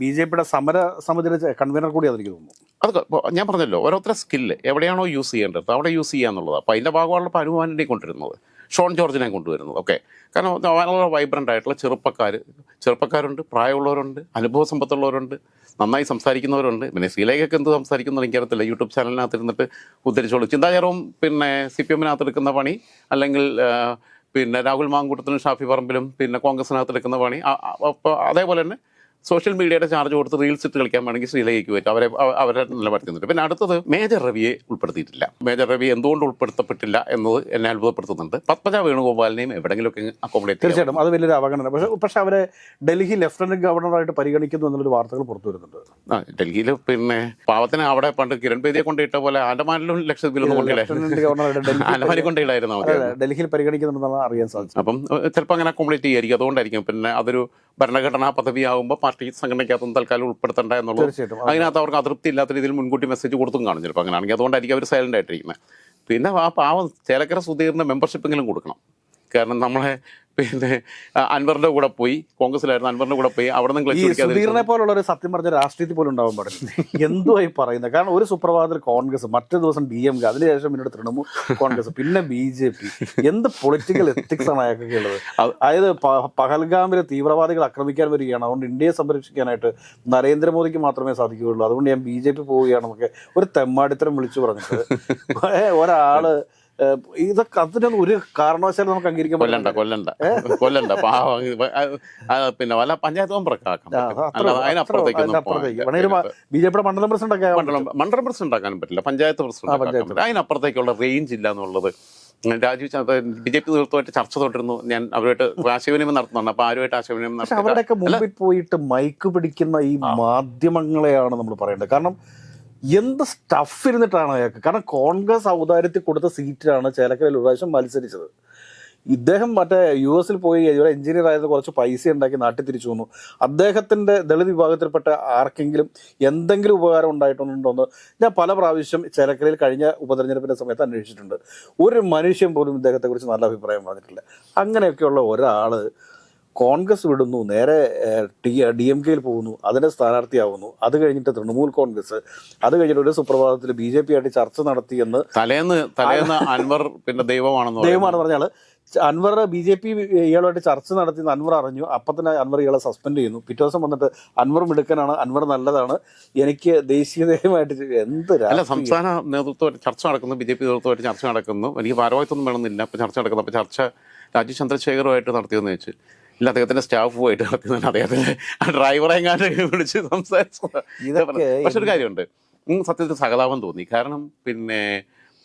[SPEAKER 2] ബി ജെ പിയുടെ സമര സമിതിയുടെ കൺവീനർ കൂടി അതെനിക്ക് തോന്നുന്നു.
[SPEAKER 1] അത് ഞാൻ പറഞ്ഞല്ലോ ഓരോരുത്തരെ സ്കില്ല് എവിടെയാണോ യൂസ് ചെയ്യേണ്ടത് അവിടെ യൂസ് ചെയ്യുക എന്നുള്ളത് അപ്പോൾ അതിന്റെ ഭാഗമാണ് ഇപ്പോൾ കൊണ്ടുവരുന്നത് ഷോൺ ജോർജിനെ കൊണ്ടുവരുന്നത്. ഓക്കെ. കാരണം വളരെ വൈബ്രന്റ് ആയിട്ടുള്ള ചെറുപ്പക്കാർ ചെറുപ്പക്കാരുണ്ട് പ്രായമുള്ളവരുണ്ട് അനുഭവ സമ്പത്തുള്ളവരുണ്ട്. നന്നായി സംസാരിക്കുന്നവരുണ്ട്. പിന്നെ സീലേഖയൊക്കെ എന്ത് സംസാരിക്കുന്നു എനിക്കറിയത്തില്ല യൂട്യൂബ് ചാനലിനകത്ത് ഇരുന്നിട്ട് ഉദ്ധരിച്ചോളൂ. ചിന്താചാരവും പിന്നെ സി പി എമ്മിനകത്ത് എടുക്കുന്ന പണി അല്ലെങ്കിൽ പിന്നെ രാഹുൽ മാങ്കൂട്ടത്തിനും ഷാഫി പറമ്പിലും പിന്നെ കോൺഗ്രസിനകത്ത് എടുക്കുന്ന പണി അപ്പോൾ അതേപോലെ തന്നെ സോഷ്യൽ മീഡിയയുടെ ചാർജ് കൊടുത്ത് റീൽസ് ഇട്ട് കളിക്കാൻ വേണമെങ്കിൽ ശ്രീലയ്ക്ക് പറ്റും. അവരെ അവ- അവരെ നിലപാടിക്കുന്നുണ്ട് പിന്നെ അടുത്തത് മേജർ രവിയെ ഉൾപ്പെടുത്തിയിട്ടില്ല. മേജർ രവി എന്തുകൊണ്ട് ഉൾപ്പെടുത്തപ്പെട്ടില്ല എന്നത് എന്നെ അത്ഭുതപ്പെടുത്തുന്നുണ്ട്. പത്മജ വേണുഗോപാലിനെയും എവിടെയെങ്കിലുമൊക്കെ അക്കോമഡേറ്റ്
[SPEAKER 2] ചെയ്യണം അത് വലിയൊരു അവഗണന. പക്ഷേ പക്ഷേ അവരെ ഡൽഹി ലെഫ്റ്റനന്റ് ഗവർണറായിട്ട് പരിഗണിക്കുന്നു എന്നുള്ളൊരു വാർത്തകൾ പുറത്തു വരുന്നുണ്ട്.
[SPEAKER 1] ആ, ഡൽഹിയിൽ പിന്നെ പാവത്തിന് അവിടെ പണ്ട് കിരൺ ബേദിയെ കൊണ്ടിട്ട പോലെ ആൻഡമാനിലും
[SPEAKER 2] ലക്ഷദ്വീപിലും
[SPEAKER 1] ആൻഡമാനിൽ
[SPEAKER 2] അതെ, ഡൽഹിയിൽ പരിഗണിക്കുന്നുണ്ടെന്നാണ് അറിയാൻ സാധിച്ചത്.
[SPEAKER 1] അപ്പം ചിലപ്പോൾ അങ്ങനെ അക്കോമഡേറ്റ് ചെയ്യായിരിക്കും. അതുകൊണ്ടായിരിക്കും. പിന്നെ അതൊരു ഭരണഘടനാ പദവിയാകുമ്പോൾ പാർട്ടി സംഘടനയ്ക്കകത്തും തൽക്കാലം ഉൾപ്പെടുത്തേണ്ട എന്നുള്ളത്. അതിനകത്ത് അവർക്ക് അതൃപ്തി ഇല്ലാത്ത രീതിയിൽ മുൻകൂട്ടി മെസ്സേജ് കൊടുത്തും കാണും ചിലപ്പോൾ അങ്ങനെയാണെങ്കിൽ അതുകൊണ്ടായിരിക്കും അവർ സൈലന്റ് ആയിട്ടിരിക്കുന്നത് പിന്നെ ആ പാവം ചേലക്കര സുധീറിന് മെമ്പർഷിപ്പെങ്കിലും കൊടുക്കണം. കാരണം നമ്മളെ പിന്നെ അൻവറിന്റെ കൂടെ പോയി കോൺഗ്രസിലായിരുന്നു അൻവറിന്റെ കൂടെ പോയി അവിടെ നിന്ന്
[SPEAKER 2] സുധീറിനെ പോലുള്ള ഒരു സത്യം പറഞ്ഞ രാഷ്ട്രീയത്തിൽ പോലും ഉണ്ടാവാൻ പാടില്ല. എന്തുമായി പറയുന്നത്. കാരണം ഒരു സുപ്രഭാതത്തിൽ കോൺഗ്രസ് മറ്റു ദിവസം ഡി എം കെ അതിനുശേഷം പിന്നീട് തൃണമൂൽ കോൺഗ്രസ് പിന്നെ ബി ജെ പി. എന്ത് പൊളിറ്റിക്കൽ എത്തിക്സ് ആണ് അയാൾക്കൊക്കെ ഉള്ളത്? അതായത് പഹൽഗാമിലെ തീവ്രവാദികൾ ആക്രമിക്കാൻ വരികയാണ്. അതുകൊണ്ട് ഇന്ത്യയെ സംരക്ഷിക്കാനായിട്ട് നരേന്ദ്രമോദിക്ക് മാത്രമേ സാധിക്കുകയുള്ളൂ. അതുകൊണ്ട് ഞാൻ ബി ജെ പി പോവുകയാണെന്നൊക്കെ ഒരു തെമ്മാടിത്തരം വിളിച്ചു പറഞ്ഞിട്ട്. ഒരാൾ ഇതൊക്കെ അതിനൊന്നും ഒരു കാരണവശാലും നമുക്ക് അംഗീകരിക്കാൻ
[SPEAKER 1] കൊല്ലണ്ട കൊല്ലണ്ട. കൊല്ലണ്ട പാവം. പിന്നെ വല്ല പഞ്ചായത്ത് മെമ്പറൊക്കെ.
[SPEAKER 2] ബി ജെ പിയുടെ മണ്ഡലം പ്രസിഡന്റ് ഒക്കെ
[SPEAKER 1] മണ്ഡലം മണ്ഡലം പ്രസിഡന്റ് ആക്കാനും പറ്റില്ല. പഞ്ചായത്ത് പ്രസിഡന്റ്. അതിനപ്പുറത്തേക്കുള്ള റേഞ്ച് ഇല്ല എന്നുള്ളത് രാജീവ് ബി ജെ പി നേതൃത്വമായിട്ട് ചർച്ച തൊട്ടിരുന്നു ഞാൻ അവരുമായിട്ട് ആശയവിനിമയം നടത്തുന്നുണ്ട്. അപ്പൊ ആരുമായിട്ട് ആശയവിനിമയം നടത്തില്ല
[SPEAKER 2] അവരുടെയൊക്കെ മുമ്പിൽ പോയിട്ട് മൈക്ക് പിടിക്കുന്ന ഈ മാധ്യമങ്ങളെയാണ് നമ്മൾ പറയേണ്ടത്. കാരണം എന്ത് സ്റ്റഫ് ഇരുന്നിട്ടാണ് അയാൾക്ക്? കാരണം കോൺഗ്രസ് ഔദാര്യത്തിൽ കൊടുത്ത സീറ്റിലാണ് ചേലക്കരയിൽ ഒരു പ്രാവശ്യം മത്സരിച്ചത്. ഇദ്ദേഹം മറ്റേ യു എസിൽ പോയി ഒരു എഞ്ചിനീയർ ആയത് കുറച്ച് പൈസ ഉണ്ടാക്കി നാട്ടിൽ തിരിച്ചു വന്നു. അദ്ദേഹത്തിന്റെ ദളിത് വിഭാഗത്തിൽപ്പെട്ട ആർക്കെങ്കിലും എന്തെങ്കിലും ഉപകാരം ഉണ്ടായിട്ടുണ്ടോ എന്ന് ഞാൻ പല പ്രാവശ്യം ചേലക്കരയിൽ കഴിഞ്ഞ ഉപതെരഞ്ഞെടുപ്പിന്റെ സമയത്ത് അന്വേഷിച്ചിട്ടുണ്ട്. ഒരു മനുഷ്യൻ പോലും ഇദ്ദേഹത്തെക്കുറിച്ച് നല്ല അഭിപ്രായം പറഞ്ഞിട്ടില്ല. അങ്ങനെയൊക്കെയുള്ള ഒരാൾ കോൺഗ്രസ് വിടുന്നു നേരെ ടി ഡി എം കെയിൽ പോകുന്നു അതിന്റെ സ്ഥാനാർത്ഥിയാവുന്നു. അത് കഴിഞ്ഞിട്ട് തൃണമൂൽ കോൺഗ്രസ് അത് കഴിഞ്ഞിട്ട് ഒരു സുപ്രഭാതത്തിൽ ബി ജെ പി ആയിട്ട് ചർച്ച നടത്തിയെന്ന്
[SPEAKER 1] തലേന്ന് തലേന്ന് അൻവർ പിന്നെ ദൈവമാണെന്ന്.
[SPEAKER 2] ദൈവമാണ് പറഞ്ഞാൽ അൻവർ ബി ജെ പി ഇയാളുമായിട്ട് ചർച്ച നടത്തി എന്ന് അൻവർ അറിഞ്ഞു. അപ്പം തന്നെ അൻവർ ഇയാളെ സസ്പെൻഡ് ചെയ്യുന്നു. പിറ്റേ ദിവസം വന്നിട്ട് അൻവർ മിടുക്കനാണ് അൻവർ നല്ലതാണ്. എനിക്ക് ദേശീയതയുമായിട്ട് എന്ത്
[SPEAKER 1] അല്ല സംസ്ഥാന നേതൃത്വമായിട്ട് ചർച്ച നടക്കുന്നു ബി ജെ പി നേതൃത്വമായിട്ട് ചർച്ച നടക്കുന്നു. എനിക്ക് ഭാരവാഹിത്വം വേണമെന്നില്ല. അപ്പം ചർച്ച നടക്കുന്നു. അപ്പം ചർച്ച രാജീവ് ചന്ദ്രശേഖറുമായിട്ട് നടത്തിയെന്ന് വെച്ച് ഇല്ല അദ്ദേഹത്തിന്റെ സ്റ്റാഫുമായിട്ട് നടക്കുന്നുണ്ട്. അദ്ദേഹത്തിന്റെ ഡ്രൈവറെ എങ്ങാണ്ട് വിളിച്ച് സംസാരിച്ചു. പക്ഷെ ഒരു കാര്യമുണ്ട്. സത്യത്തിൽ സഹതാപം തോന്നി. കാരണം പിന്നെ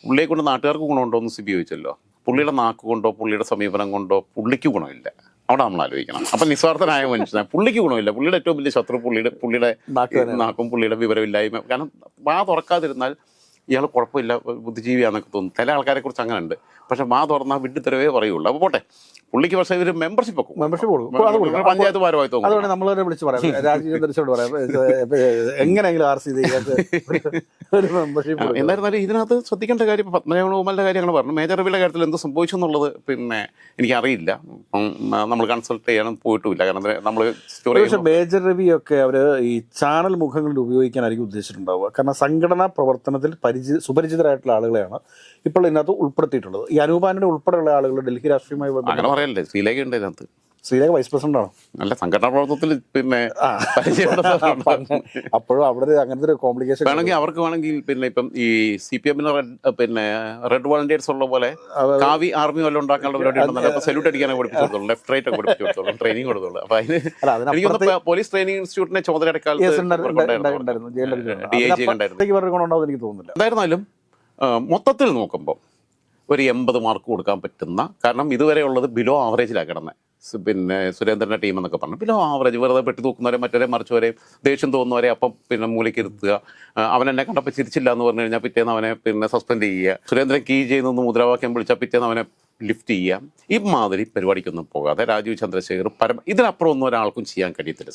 [SPEAKER 1] പുള്ളിയെ കൊണ്ട് നാട്ടുകാർക്ക് ഗുണമുണ്ടോ എന്ന് സിബി ചോദിച്ചല്ലോ. പുള്ളിയുടെ നാക്ക് കൊണ്ടോ പുള്ളിയുടെ സമീപനം കൊണ്ടോ പുള്ളിക്ക് ഗുണമില്ല. അവിടെ നമ്മൾ ആലോചിക്കണം. അപ്പൊ നിസ്വാർത്ഥനായ മനുഷ്യനാണ് പുള്ളിക്ക് ഗുണമില്ല. പുള്ളിയുടെ ഏറ്റവും വലിയ ശത്രു പുള്ളിയുടെ പുള്ളിയുടെ
[SPEAKER 2] നാക്കും
[SPEAKER 1] പുള്ളിയുടെ വിവരമില്ലായ്മ. കാരണം വാ തുറക്കാതിരുന്നാൽ ഇയാൾ കുഴപ്പമില്ല ബുദ്ധിജീവിയാണെന്നൊക്കെ തോന്നുന്നു. ചില ആൾക്കാരെ കുറിച്ച് അങ്ങനെ ഉണ്ട് പക്ഷെ മാ തുറന്നാൽ വിഡ്ഢിത്തരവേ പറയുള്ളൂ. അപ്പോൾ പോട്ടെ. പുള്ളിക്ക് പക്ഷേ ഇവർ മെമ്പർഷിപ്പ് വെക്കും
[SPEAKER 2] മെമ്പർഷിപ്പ് കൊടുക്കും.
[SPEAKER 1] പഞ്ചായത്ത് ഭാരമായി തോന്നുന്നു.
[SPEAKER 2] അതുകൊണ്ട് നമ്മൾ തന്നെ വിളിച്ച് പറയാം. രാജീവ് പറയാം. എങ്ങനെയെങ്കിലും ആർ സി ഒരു മെമ്പർഷിപ്പ്
[SPEAKER 1] എന്തായിരുന്നാലും ഇതിനകത്ത് ശ്രദ്ധിക്കേണ്ട കാര്യം പത്മനാഭ പത്മനാഭകുമാലിന്റെ കാര്യം ഞങ്ങൾ പറഞ്ഞു. മേജർ റവിയുടെ കാര്യത്തിൽ എന്ത് സംഭവിച്ചു എന്നുള്ളത് പിന്നെ എനിക്കറിയില്ല. അറിയില്ല നമ്മൾ കൺസൾട്ട് ചെയ്യാനും പോയിട്ടുമില്ല. കാരണം നമ്മൾ സ്റ്റോറി
[SPEAKER 2] മേജർ രവിയൊക്കെ അവർ അവർ ഈ ചാനൽ മുഖങ്ങളിൽ ഉപയോഗിക്കാനായിരിക്കും ഉദ്ദേശിച്ചിട്ടുണ്ടാവുക. കാരണം സംഘടനാ പ്രവർത്തനത്തിൽ പരിചി സുപരിചിതരായിട്ടുള്ള ആളുകളെയാണ് ഇപ്പോൾ ഇതിനകത്ത് ഉൾപ്പെടുത്തിയിട്ടുള്ളത്. ഈ അനൂപാനയുടെ ഉൾപ്പെടെയുള്ള ആളുകൾ ഡൽഹി രാഷ്ട്രീയമായി
[SPEAKER 1] അങ്ങനെ ഉണ്ട്
[SPEAKER 2] ശ്രീലേഖ വൈസ് പ്രസിഡന്റ് ആണ്?
[SPEAKER 1] അല്ല സംഘടനാ പ്രവർത്തനത്തിൽ പിന്നെ
[SPEAKER 2] അപ്പോഴും അവിടെ അങ്ങനത്തെ ഒരു കോംപ്ലിക്കേഷൻ
[SPEAKER 1] വേണമെങ്കിൽ അവർക്ക് വേണമെങ്കിൽ പിന്നെ ഇപ്പം ഈ സി പി എമ്മിന് റെഡ് പിന്നെ റെഡ് വോളണ്ടിയേഴ്സ് ഉള്ള പോലെ കാവി ആർമി വല്ലതും ഉണ്ടാക്കാനുള്ള പരിപാടി ഉണ്ടെന്നല്ല സല്യൂട്ട് അടിക്കാനൊക്കെ പഠിപ്പിച്ചു കൊടുത്തോളൂ ലെഫ്റ്റ് റൈറ്റ് ഒക്കെ പഠിപ്പിച്ചു കൊടുത്തോളൂ ട്രെയിനിങ് കൊടുത്തോളൂ. അപ്പൊ അതിന് പോലീസ് ട്രെയിനിങ് ഇൻസ്റ്റിറ്റ്യൂട്ടിനെ ചുമതല
[SPEAKER 2] Yes, ഉണ്ടായിരുന്നു, ഉണ്ടായിരുന്നു, ഉണ്ടായിരുന്നു. ജയിലിൽ
[SPEAKER 1] ഡി ഐ ജി ഉണ്ടായിരുന്നു.
[SPEAKER 2] അതിനപ്പുറത്തേക്ക് വേറെ ഗുണമുണ്ടാവും എനിക്ക് തോന്നുന്നില്ല.
[SPEAKER 1] എന്തായിരുന്നാലും മൊത്തത്തിൽ നോക്കുമ്പോൾ ഒരു എൺപത് മാർക്ക് കൊടുക്കാൻ പറ്റുന്ന കാരണം ഇതുവരെ ഉള്ളത് ബിലോ ആവറേജിലാണ് കിടന്നത് പിന്നെ സുരേന്ദ്രന്റെ ടീം എന്നൊക്കെ പറഞ്ഞു. പിന്നെ ആവറേജ് വെറുതെ പെട്ടി തൂക്കുന്നവരെ മറ്റവരെ മറിച്ചവരെയും ദേഷ്യം തോന്നുന്നവരെ അപ്പം പിന്നെ മൂലയ്ക്ക് ഇരുത്തുക. അവൻ എന്നെ കണ്ടപ്പോൾ ചിരിച്ചില്ല എന്ന് പറഞ്ഞു കഴിഞ്ഞാൽ പിറ്റേന്ന് അവനെ പിന്നെ സസ്പെൻഡ് ചെയ്യുക. സുരേന്ദ്രൻ കീ ചെയ്യുന്ന മുദ്രാവാക്യം വിളിച്ചാൽ പിറ്റേന്ന് അവനെ ലിഫ്റ്റ് ചെയ്യാം ഈ മാതിരി പരിപാടിക്കൊന്നും പോകാതെ രാജീവ് ചന്ദ്രശേഖർ പരമ ഇതിനപ്പുറം ഒന്നും ഒരാൾക്കും ചെയ്യാൻ കഴിയത്തില്ല.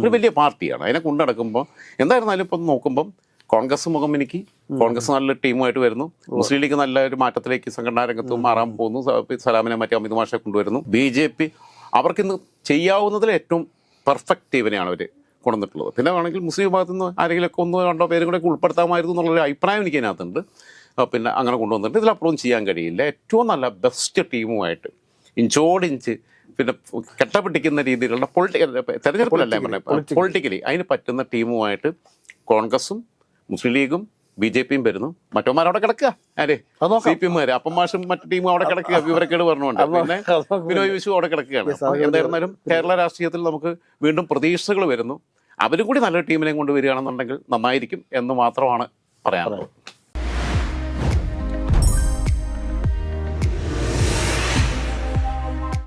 [SPEAKER 1] ഒരു വലിയ പാർട്ടിയാണ്. അതിനെ കൊണ്ടു നടക്കുമ്പോൾ എന്തായിരുന്നാലും ഇപ്പം നോക്കുമ്പം കോൺഗ്രസ് മുഖം എനിക്ക് കോൺഗ്രസ് നല്ല ടീമുമായിട്ട് വരുന്നു. മുസ്ലിം ലീഗ് നല്ല ഒരു മാറ്റത്തിലേക്ക് സംഘടനാ രംഗത്ത് മാറാൻ പോകുന്നു. സലാമിനെ മറ്റേ അമിത് മാഷെ കൊണ്ടുവരുന്നു. ബി ജെ പി അവർക്കിന്ന് ചെയ്യാവുന്നതിൽ ഏറ്റവും പെർഫെക്റ്റ് ടീമിനെയാണ് അവർ കൊണ്ടുവന്നിട്ടുള്ളത്. പിന്നെ വേണമെങ്കിൽ മുസ്ലിം വിഭാഗത്തിൽ നിന്ന് ആരെങ്കിലുമൊക്കെ ഒന്നോ രണ്ടോ പേരും കൂടെ ഉൾപ്പെടുത്താമായിരുന്നു എന്നുള്ളൊരു അഭിപ്രായം എനിക്ക് അതിനകത്തുണ്ട് പിന്നെ അങ്ങനെ കൊണ്ടുവന്നിട്ട് ഇതിലപ്പുറം ചെയ്യാൻ കഴിയില്ല. ഏറ്റവും നല്ല ബെസ്റ്റ് ടീമുമായിട്ട് ഇഞ്ചോടിഞ്ച് പിന്നെ കെട്ടപിടിക്കുന്ന രീതിയിലുള്ള പൊളിറ്റിക്കൽ തെരഞ്ഞെടുപ്പിലല്ല പറഞ്ഞത് പൊളിറ്റിക്കലി അതിന് പറ്റുന്ന ടീമുമായിട്ട് കോൺഗ്രസും മുസ്ലിം ലീഗും ബി ജെ പിയും വരുന്നു. മറ്റോമാർ അവിടെ കിടക്കുക.
[SPEAKER 2] നോക്കാം.
[SPEAKER 1] സി പി എമ്മാര് അപ്പം മാഷും മറ്റു ടീമും അവിടെ കിടക്കുക. വിവരക്കേട് പറഞ്ഞുകൊണ്ട്. പിന്നെ. ബിനോയ് വിശു അവിടെ കിടക്കുകയാണ്. എന്തായിരുന്നാലും കേരള രാഷ്ട്രീയത്തിൽ നമുക്ക് വീണ്ടും പ്രതീക്ഷകൾ വരുന്നു. അവരും കൂടി നല്ലൊരു ടീമിനെയും കൊണ്ട് വരികയാണെന്നുണ്ടെങ്കിൽ നന്നായിരിക്കും എന്ന് മാത്രമാണ് പറയാനുള്ളത്.